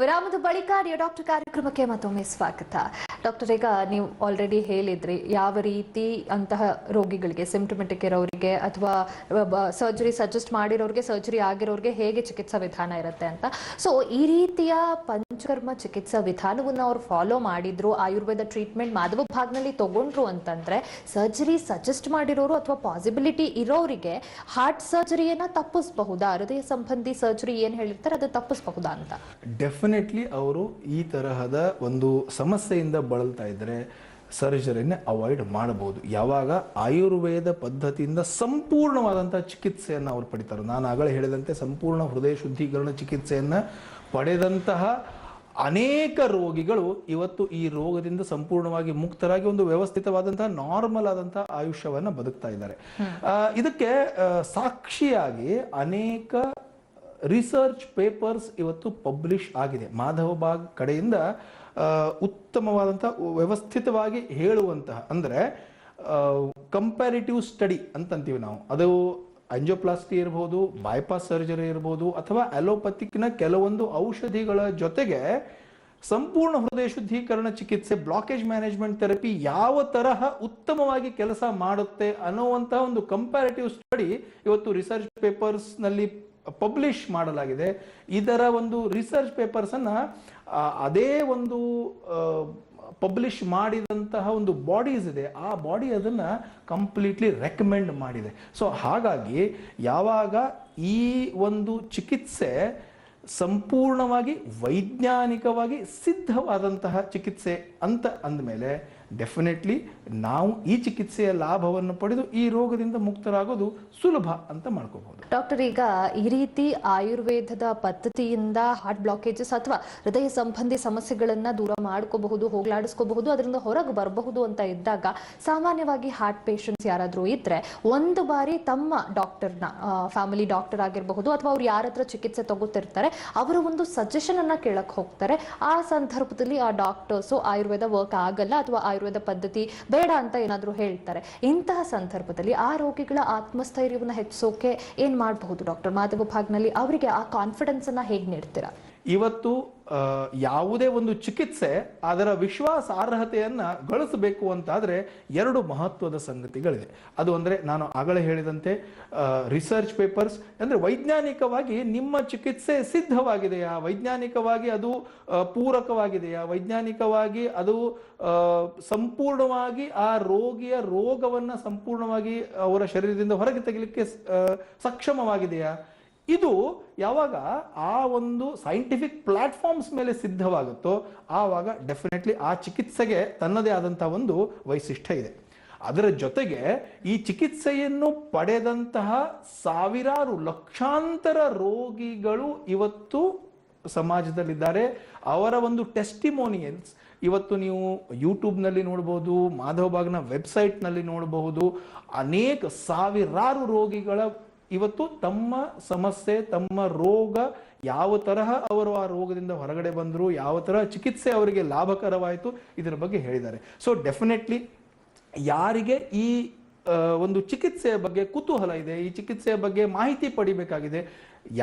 ವಿರಾಮದ ಬಳಿಕ ರಿಯೋ ಡಾಕ್ಟರ್ ಕಾರ್ಯಕ್ರಮಕ್ಕೆ ಮತ್ತೊಮ್ಮೆ ಸ್ವಾಗತ. ಡಾಕ್ಟರ್, ಈಗ ನೀವು ಆಲ್ರೆಡಿ ಹೇಳಿದ್ರಿ, ಯಾವ ರೀತಿ ಅಂತಹ ರೋಗಿಗಳಿಗೆ ಸಿಂಪ್ಟಮೆಟಿಕ್ ಇರೋರಿಗೆ ಅಥವಾ ಸರ್ಜರಿ ಸಜೆಸ್ಟ್ ಮಾಡಿರೋರಿಗೆ ಸರ್ಜರಿ ಆಗಿರೋರಿಗೆ ಹೇಗೆ ಚಿಕಿತ್ಸಾ ವಿಧಾನ ಇರುತ್ತೆ ಅಂತ. ಸೊ ಈ ರೀತಿಯ ಪಂಚಕರ್ಮ ಚಿಕಿತ್ಸಾ ವಿಧಾನವನ್ನು ಅವ್ರು ಫಾಲೋ ಮಾಡಿದ್ರು, ಆಯುರ್ವೇದ ಟ್ರೀಟ್ಮೆಂಟ್ ಮಾಧವ ಭಾಗದಲ್ಲಿ ತಗೊಂಡ್ರು ಅಂತಂದ್ರೆ ಸರ್ಜರಿ ಸಜೆಸ್ಟ್ ಮಾಡಿರೋರು ಅಥವಾ ಪಾಸಿಬಿಲಿಟಿ ಇರೋರಿಗೆ ಹಾರ್ಟ್ ಸರ್ಜರಿಯನ್ನ ತಪ್ಪಿಸಬಹುದಾ? ಹೃದಯ ಸಂಬಂಧಿ ಸರ್ಜರಿ ಏನ್ ಹೇಳಿರ್ತಾರೆ, ಅದು ತಪ್ಪಿಸಬಹುದಾ ಅಂತ. ಡೆಫಿನೆಟ್ಲಿ ಅವರು ಈ ತರಹದ ಒಂದು ಸಮಸ್ಯೆಯಿಂದ ಬಳಲ್ತಾ ಇದ್ದರೆ ಸರ್ಜರಿನ ಅವಾಯ್ಡ್ ಮಾಡಬಹುದು. ಯಾವಾಗ ಆಯುರ್ವೇದ ಪದ್ಧತಿಯಿಂದ ಸಂಪೂರ್ಣವಾದಂಥ ಚಿಕಿತ್ಸೆಯನ್ನು ಅವ್ರು ಪಡಿತಾರೆ. ನಾನು ಆಗಲೇ ಹೇಳಿದಂತೆ ಸಂಪೂರ್ಣ ಹೃದಯ ಶುದ್ಧೀಕರಣ ಚಿಕಿತ್ಸೆಯನ್ನು ಪಡೆದಂತಹ ಅನೇಕ ರೋಗಿಗಳು ಇವತ್ತು ಈ ರೋಗದಿಂದ ಸಂಪೂರ್ಣವಾಗಿ ಮುಕ್ತರಾಗಿ ಒಂದು ವ್ಯವಸ್ಥಿತವಾದಂತಹ ನಾರ್ಮಲ್ ಆದಂತಹ ಆಯುಷ್ಯವನ್ನು ಬದುಕ್ತಾ ಇದ್ದಾರೆ. ಇದಕ್ಕೆ ಸಾಕ್ಷಿಯಾಗಿ ಅನೇಕ ರಿಸರ್ಚ್ ಪೇಪರ್ಸ್ ಇವತ್ತು ಪಬ್ಲಿಷ್ ಆಗಿದೆ. ಮಾಧವ ಬಾಗ್ ಕಡೆಯಿಂದ ಉತ್ತಮವಾದಂಥ ವ್ಯವಸ್ಥಿತವಾಗಿ ಹೇಳುವಂತಹ, ಅಂದರೆ ಕಂಪ್ಯಾರಿಟಿವ್ ಸ್ಟಡಿ ಅಂತಂತೀವಿ ನಾವು. ಅದು ಅಂಜೋಪ್ಲಾಸ್ಟಿ ಇರ್ಬೋದು ಬೈಪಾಸ್ ಸರ್ಜರಿ ಇರ್ಬೋದು, ಅಥವಾ ಅಲೋಪತಿಕ್ನ ಕೆಲವೊಂದು ಔಷಧಿಗಳ ಜೊತೆಗೆ ಸಂಪೂರ್ಣ ಹೃದಯ ಶುದ್ಧೀಕರಣ ಚಿಕಿತ್ಸೆ ಬ್ಲಾಕೇಜ್ ಮ್ಯಾನೇಜ್ಮೆಂಟ್ ಥೆರಪಿ ಯಾವ ತರಹ ಉತ್ತಮವಾಗಿ ಕೆಲಸ ಮಾಡುತ್ತೆ ಅನ್ನುವಂತಹ ಒಂದು ಕಂಪ್ಯಾರಿಟಿವ್ ಸ್ಟಡಿ ಇವತ್ತು ರಿಸರ್ಚ್ ಪೇಪರ್ಸ್ನಲ್ಲಿ ಪಬ್ಲಿಷ್ ಮಾಡಲಾಗಿದೆ. ಇದರ ಒಂದು ರಿಸರ್ಚ್ ಪೇಪರ್ಸನ್ನು ಅದೇ ಒಂದು ಪಬ್ಲಿಷ್ ಮಾಡಿದಂತಹ ಒಂದು ಬಾಡೀಸ್ ಇದೆ. ಆ ಬಾಡಿ ಅದನ್ನು ಕಂಪ್ಲೀಟ್ಲಿ ರೆಕಮೆಂಡ್ ಮಾಡಿದೆ. ಸೊ ಹಾಗಾಗಿ ಯಾವಾಗ ಈ ಒಂದು ಚಿಕಿತ್ಸೆ ಸಂಪೂರ್ಣವಾಗಿ ವೈಜ್ಞಾನಿಕವಾಗಿ ಸಿದ್ಧವಾದಂತಹ ಚಿಕಿತ್ಸೆ ಅಂತ ಅಂದಮೇಲೆ ಡೆಫಿನೆಟ್ಲಿ ನಾವು ಈ ಚಿಕಿತ್ಸೆಯ ಲಾಭವನ್ನು ಪಡೆದು ಈ ರೋಗದಿಂದ ಮುಕ್ತರಾಗೋದು ಸುಲಭ ಅಂತ ಮಾಡ್ಕೋಬಹುದು. ಡಾಕ್ಟರ್, ಈಗ ಈ ರೀತಿ ಆಯುರ್ವೇದದ ಪದ್ಧತಿಯಿಂದ ಹಾರ್ಟ್ ಬ್ಲಾಕೇಜಸ್ ಅಥವಾ ಹೃದಯ ಸಂಬಂಧಿ ಸಮಸ್ಯೆಗಳನ್ನ ದೂರ ಮಾಡ್ಕೋಬಹುದು, ಹೋಗ್ಲಾಡಿಸ್ಕೋಬಹುದು, ಅದರಿಂದ ಹೊರಗೆ ಬರಬಹುದು ಅಂತ ಇದ್ದಾಗ ಸಾಮಾನ್ಯವಾಗಿ ಹಾರ್ಟ್ ಪೇಷಂಟ್ಸ್ ಯಾರಾದರೂ ಇದ್ರೆ ಒಂದು ಬಾರಿ ತಮ್ಮ ಡಾಕ್ಟರ್ನ ಫ್ಯಾಮಿಲಿ ಡಾಕ್ಟರ್ ಆಗಿರಬಹುದು ಅಥವಾ ಅವ್ರು ಯಾರ ಹತ್ರ ಚಿಕಿತ್ಸೆ ತಗೋತಿರ್ತಾರೆ, ಅವರ ಒಂದು ಸಜೆಷನ್ ಅನ್ನ ಕೇಳಕ್ ಹೋಗ್ತಾರೆ. ಆ ಸಂದರ್ಭದಲ್ಲಿ ಆ ಡಾಕ್ಟರ್ಸು ಆಯುರ್ವೇದ ವರ್ಕ್ ಆಗಲ್ಲ ಅಥವಾ ಆಯುರ್ವೇದ ಪದ್ಧತಿ ಬೇಡ ಅಂತ ಏನಾದರೂ ಹೇಳ್ತಾರೆ. ಇಂತಹ ಸಂದರ್ಭದಲ್ಲಿ ಆ ರೋಗಿಗಳ ಆತ್ಮಸ್ಥೈರ್ಯವನ್ನು ಹೆಚ್ಚಿಸೋಕೆ ಏನ್ ಮಾಡಬಹುದು ಡಾಕ್ಟರ್ ಮಾಧವ ಭಾಗ್ನಲ್ಲಿ ಅವರಿಗೆ ಆ ಕಾನ್ಫಿಡೆನ್ಸ್ ಅನ್ನ ಹೇಗೆ ನೀಡ್ತೀರಾ? ಇವತ್ತು ಯಾವುದೇ ಒಂದು ಚಿಕಿತ್ಸೆ ಅದರ ವಿಶ್ವಾಸಾರ್ಹತೆಯನ್ನು ಗಳಿಸಬೇಕು ಅಂತಾದರೆ ಎರಡು ಮಹತ್ವದ ಸಂಗತಿಗಳಿದೆ ಅದು ಅಂದ್ರೆ ನಾನು ಆಗಲೇ ಹೇಳಿದಂತೆ ರಿಸರ್ಚ್ ಪೇಪರ್ಸ್ ಅಂದ್ರೆ ವೈಜ್ಞಾನಿಕವಾಗಿ ನಿಮ್ಮ ಚಿಕಿತ್ಸೆ ಸಿದ್ಧವಾಗಿದೆಯಾ? ವೈಜ್ಞಾನಿಕವಾಗಿ ಅದು ಪೂರಕವಾಗಿದೆಯಾ? ವೈಜ್ಞಾನಿಕವಾಗಿ ಅದು ಸಂಪೂರ್ಣವಾಗಿ ಆ ರೋಗಿಯ ರೋಗವನ್ನು ಸಂಪೂರ್ಣವಾಗಿ ಅವರ ಶರೀರದಿಂದ ಹೊರಗೆ ತೆಗಲಿಕ್ಕೆ ಸಕ್ಷಮವಾಗಿದೆಯಾ? ಇದು ಯಾವಾಗ ಆ ಒಂದು ಸೈಂಟಿಫಿಕ್ ಪ್ಲಾಟ್ಫಾರ್ಮ್ಸ್ ಮೇಲೆ ಸಿದ್ಧವಾಗುತ್ತೋ ಆವಾಗ ಡೆಫಿನೆಟ್ಲಿ ಆ ಚಿಕಿತ್ಸೆಗೆ ತನ್ನದೇ ಆದಂತಹ ಒಂದು ವೈಶಿಷ್ಟ್ಯ ಇದೆ. ಅದರ ಜೊತೆಗೆ ಈ ಚಿಕಿತ್ಸೆಯನ್ನು ಪಡೆದಂತಹ ಸಾವಿರಾರು ಲಕ್ಷಾಂತರ ರೋಗಿಗಳು ಇವತ್ತು ಸಮಾಜದಲ್ಲಿದ್ದಾರೆ. ಅವರ ಒಂದು ಟೆಸ್ಟಿಮೋನಿಯಲ್ಸ್ ಇವತ್ತು ನೀವು ಯೂಟ್ಯೂಬ್ನಲ್ಲಿ ನೋಡಬಹುದು ಮಾಧವಬಾಗ್ನ ವೆಬ್ಸೈಟ್ನಲ್ಲಿ ನೋಡಬಹುದು ಅನೇಕ ಸಾವಿರಾರು ರೋಗಿಗಳ ಇವತ್ತು ತಮ್ಮ ಸಮಸ್ಯೆ, ತಮ್ಮ ರೋಗ ಯಾವ ತರಹ ಅವರು ಆ ರೋಗದಿಂದ ಹೊರಗಡೆ ಬಂದರು, ಯಾವ ತರಹ ಚಿಕಿತ್ಸೆ ಅವರಿಗೆ ಲಾಭಕರವಾಯಿತು ಇದರ ಬಗ್ಗೆ ಹೇಳಿದ್ದಾರೆ. ಸೊ ಡೆಫಿನೆಟ್ಲಿ ಯಾರಿಗೆ ಈ ಒಂದು ಚಿಕಿತ್ಸೆಯ ಬಗ್ಗೆ ಕುತೂಹಲ ಇದೆ, ಈ ಚಿಕಿತ್ಸೆಯ ಬಗ್ಗೆ ಮಾಹಿತಿ ಪಡಿಬೇಕಾಗಿದೆ,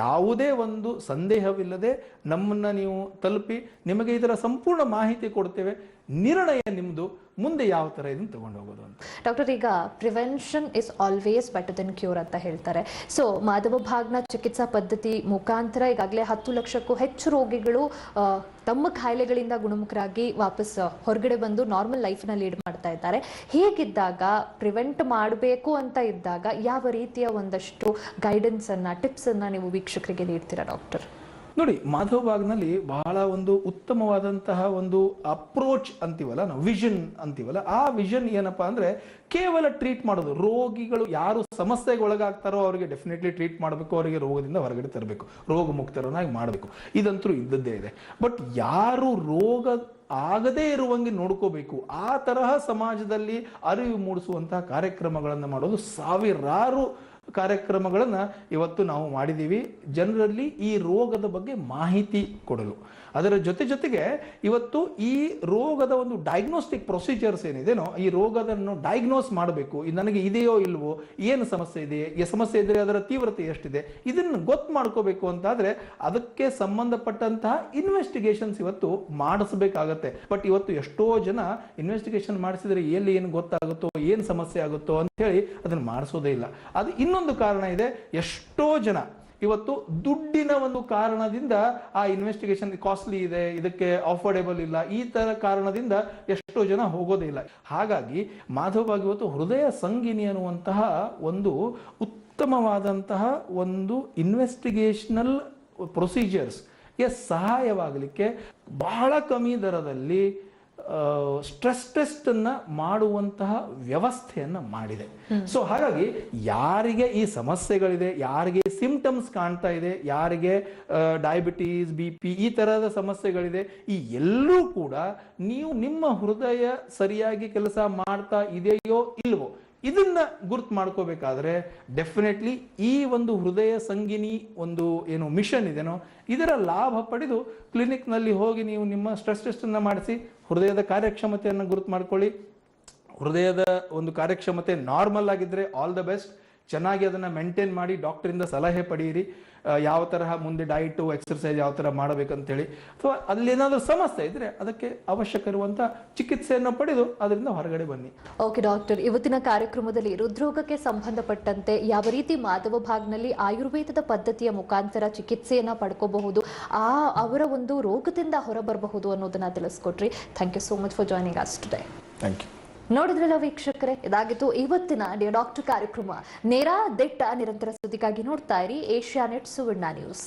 ಯಾವುದೇ ಒಂದು ಸಂದೇಹವಿಲ್ಲದೆ ನಮ್ಮನ್ನ ನೀವು ತಲುಪಿ ನಿಮಗೆ ಇದರ ಸಂಪೂರ್ಣ ಮಾಹಿತಿ ಕೊಡ್ತೇವೆ. ನಿರ್ಣಯ ನಿಮ್ಮದು ಮುಂದೆ ಯಾವ ಥರ ಇದನ್ನು ತಗೊಂಡು ಹೋಗೋದು ಅಂತ. ಡಾಕ್ಟರ್ ಈಗ prevention is always better then cure ಅಂತ ಹೇಳ್ತಾರೆ. ಸೊ ಮಾಧವ ಭಾಗ್ನ ಚಿಕಿತ್ಸಾ ಪದ್ಧತಿ ಮುಖಾಂತರ ಈಗಾಗಲೇ ಹತ್ತು ಲಕ್ಷಕ್ಕೂ ಹೆಚ್ಚು ರೋಗಿಗಳು ತಮ್ಮ ಕಾಯಿಲೆಗಳಿಂದ ಗುಣಮುಖರಾಗಿ ವಾಪಸ್ ಹೊರಗಡೆ ಬಂದು ನಾರ್ಮಲ್ ಲೈಫ್ನ ಲೀಡ್ ಮಾಡ್ತಾ ಇದ್ದಾರೆ. ಹೀಗಿದ್ದಾಗ ಪ್ರಿವೆಂಟ್ ಮಾಡಬೇಕು ಅಂತ ಇದ್ದಾಗ ಯಾವ ರೀತಿಯ ಒಂದಷ್ಟು ಗೈಡೆನ್ಸ್ ಅನ್ನ ಟಿಪ್ಸ್ ಅನ್ನ ನೀವು ವೀಕ್ಷಕರಿಗೆ ನೀಡ್ತೀರಾ ಡಾಕ್ಟರ್ ನೋಡಿ, ಮಾಧವ್ ಬಾಗ್ನಲ್ಲಿ ಬಹಳ ಒಂದು ಉತ್ತಮವಾದಂತಹ ಒಂದು ಅಪ್ರೋಚ್ ಅಂತೀವಲ್ಲ, ನಾವು ವಿಷನ್ ಅಂತೀವಲ್ಲ, ಆ ವಿಷನ್ ಏನಪ್ಪಾ ಅಂದ್ರೆ ಕೇವಲ ಟ್ರೀಟ್ ಮಾಡೋದು. ರೋಗಿಗಳು ಯಾರು ಸಮಸ್ಯೆಗೆ ಒಳಗಾಗ್ತಾರೋ ಅವರಿಗೆ ಡೆಫಿನೆಟ್ಲಿ ಟ್ರೀಟ್ ಮಾಡಬೇಕು, ಅವರಿಗೆ ರೋಗದಿಂದ ಹೊರಗಡೆ ತರಬೇಕು. ರೋಗ ಮುಕ್ತರನ್ನಾಗಿ ಮಾಡಬೇಕು. ಇದಂತೂ ಇದ್ದದ್ದೇ ಇದೆ. ಬಟ್ ಯಾರು ರೋಗ ಆಗದೇ ಇರುವಂಗೆ ನೋಡ್ಕೋಬೇಕು, ಆ ತರಹ ಸಮಾಜದಲ್ಲಿ ಅರಿವು ಮೂಡಿಸುವಂತಹ ಕಾರ್ಯಕ್ರಮಗಳನ್ನು ಮಾಡೋದು ಸಾವಿರಾರು ಕಾರ್ಯಕ್ರಮಗಳನ್ನು ಇವತ್ತು ನಾವು ಮಾಡಿದ್ದೀವಿ ಜನರಲ್ಲಿ ಈ ರೋಗದ ಬಗ್ಗೆ ಮಾಹಿತಿ ಕೊಡಲು. ಅದರ ಜೊತೆ ಜೊತೆಗೆ ಇವತ್ತು ಈ ರೋಗದ ಒಂದು ಡಯಾಗ್ನೋಸ್ಟಿಕ್ ಪ್ರೊಸೀಜರ್ಸ್ ಏನಿದೆನೋ, ಈ ರೋಗದನ್ನು ಡಯಾಗ್ನೋಸ್ ಮಾಡಬೇಕು. ನನಗೆ ಇದೆಯೋ ಇಲ್ವೋ, ಏನು ಸಮಸ್ಯೆ ಇದೆ ಈ ಸಮಸ್ಯೆ ಇದ್ದರೆ ಅದರ ತೀವ್ರತೆ ಎಷ್ಟಿದೆ, ಇದನ್ನು ಗೊತ್ತು ಮಾಡ್ಕೋಬೇಕು ಅಂತಾದರೆ ಅದಕ್ಕೆ ಸಂಬಂಧಪಟ್ಟಂತಹ ಇನ್ವೆಸ್ಟಿಗೇಷನ್ಸ್ ಇವತ್ತು ಮಾಡಿಸಬೇಕಾಗತ್ತೆ. ಬಟ್ ಇವತ್ತು ಎಷ್ಟೋ ಜನ ಇನ್ವೆಸ್ಟಿಗೇಷನ್ ಮಾಡಿಸಿದ್ರೆ ಎಲ್ಲಿ ಏನು ಗೊತ್ತಾಗುತ್ತೋ, ಏನು ಸಮಸ್ಯೆ ಆಗುತ್ತೋ ಅಂತ ಹೇಳಿ ಅದನ್ನು ಮಾಡಿಸೋದೇ ಇಲ್ಲ. ಅದು ಇನ್ನೊಂದು ಕಾರಣ ಇದೆ, ಎಷ್ಟೋ ಜನ ಇವತ್ತು ದುಡ್ಡಿನ ಒಂದು ಕಾರಣದಿಂದ ಆ ಇನ್ವೆಸ್ಟಿಗೇಷನ್ ಕಾಸ್ಟ್ಲಿ ಇದೆ, ಇದಕ್ಕೆ ಅಫೋರ್ಡೆಬಲ್ ಇಲ್ಲ, ಈ ತರ ಕಾರಣದಿಂದ ಎಷ್ಟೋ ಜನ ಹೋಗೋದೇ ಇಲ್ಲ. ಹಾಗಾಗಿ ಮಾಧವವಾಗಿ ಇವತ್ತು ಹೃದಯ ಸಂಗಿನಿ ಅನ್ನುವಂತಹ ಒಂದು ಉತ್ತಮವಾದಂತಹ ಒಂದು ಇನ್ವೆಸ್ಟಿಗೇಷನಲ್ ಪ್ರೊಸೀಜರ್ಸ್ ಸಹಾಯವಾಗಲಿಕ್ಕೆ ಬಹಳ ಕಮ್ಮಿ ದರದಲ್ಲಿ ಸ್ಟ್ರೆಸ್ ಟೆಸ್ಟ್ ಅನ್ನ ಮಾಡುವಂತಹ ವ್ಯವಸ್ಥೆಯನ್ನ ಮಾಡಿದೆ. ಸೊ ಹಾಗಾಗಿ ಯಾರಿಗೆ ಈ ಸಮಸ್ಯೆಗಳಿದೆ ಯಾರಿಗೆ ಸಿಂಪ್ಟಮ್ಸ್ ಕಾಣ್ತಾ ಇದೆ ಯಾರಿಗೆ ಡಯಾಬಿಟೀಸ್ ಬಿ ಪಿ ಈ ತರಹದ ಸಮಸ್ಯೆಗಳಿದೆ ಈ ಎಲ್ಲರೂ ಕೂಡ ನೀವು ನಿಮ್ಮ ಹೃದಯ ಸರಿಯಾಗಿ ಕೆಲಸ ಮಾಡ್ತಾ ಇದೆಯೋ ಇಲ್ವೋ ಇದನ್ನ ಗುರುತು ಮಾಡ್ಕೋಬೇಕಾದ್ರೆ ಡೆಫಿನೆಟ್ಲಿ ಈ ಒಂದು ಹೃದಯ ಸಂಗಿನಿ ಒಂದು ಏನು ಮಿಷನ್ ಇದೆನೋ, ಇದರ ಲಾಭ ಪಡೆದು ಕ್ಲಿನಿಕ್ನಲ್ಲಿ ಹೋಗಿ ನೀವು ನಿಮ್ಮ ಸ್ಟ್ರೆಸ್ ಟೆಸ್ಟನ್ನು ಮಾಡಿಸಿ, ಹೃದಯದ ಕಾರ್ಯಕ್ಷಮತೆಯನ್ನು ಗುರುತು ಮಾಡ್ಕೊಳ್ಳಿ. ಹೃದಯದ ಒಂದು ಕಾರ್ಯಕ್ಷಮತೆ ನಾರ್ಮಲ್ ಆಗಿದ್ರೆ ಆಲ್ ದ ಬೆಸ್ಟ್ ಚೆನ್ನಾಗಿ ಅದನ್ನು ಮೇಂಟೈನ್ ಮಾಡಿ ಡಾಕ್ಟರಿಂದ ಸಲಹೆ ಪಡೆಯಿರಿ. ಯಾವ ತರಹ ಮುಂದೆ ಡಯಟು ಎಕ್ಸರ್ಸೈಸ್ ಯಾವ ಥರ ಮಾಡಬೇಕಂತೇಳಿ ಅಥವಾ ಅಲ್ಲೇನಾದರೂ ಸಮಸ್ಯೆ ಇದ್ರೆ ಅದಕ್ಕೆ ಅವಶ್ಯಕ ಇರುವಂಥ ಚಿಕಿತ್ಸೆಯನ್ನು ಪಡೆದು ಅದರಿಂದ ಹೊರಗಡೆ ಬನ್ನಿ. ಓಕೆ ಡಾಕ್ಟರ್ ಇವತ್ತಿನ ಕಾರ್ಯಕ್ರಮದಲ್ಲಿ ಹೃದ್ರೋಗಕ್ಕೆ ಸಂಬಂಧಪಟ್ಟಂತೆ ಯಾವ ರೀತಿ ಮಾಧವ ಭಾಗ್ನಲ್ಲಿ ಆಯುರ್ವೇದದ ಪದ್ಧತಿಯ ಮುಖಾಂತರ ಚಿಕಿತ್ಸೆಯನ್ನ ಪಡ್ಕೋಬಹುದು ಆ ಅವರ ಒಂದು ರೋಗದಿಂದ ಹೊರಬರಬಹುದು ಅನ್ನೋದನ್ನ ತಿಳಿಸ್ಕೊಟ್ರಿ. Thank you so much for joining us today thank you ನೋಡಿದ್ರಲ್ಲ ವೀಕ್ಷಕರೇ? ಇದಾಗಿತ್ತು ಇವತ್ತಿನ ಡಿಯೋ ಡಾಕ್ಟರ್ ಕಾರ್ಯಕ್ರಮ. ನೇರ ದಿಟ್ಟ ನಿರಂತರ ಸುದ್ದಿಗಾಗಿ ನೋಡ್ತಾ ಇರಿ ಏಷ್ಯಾ ನೆಟ್ ಸುವರ್ಣ ನ್ಯೂಸ್.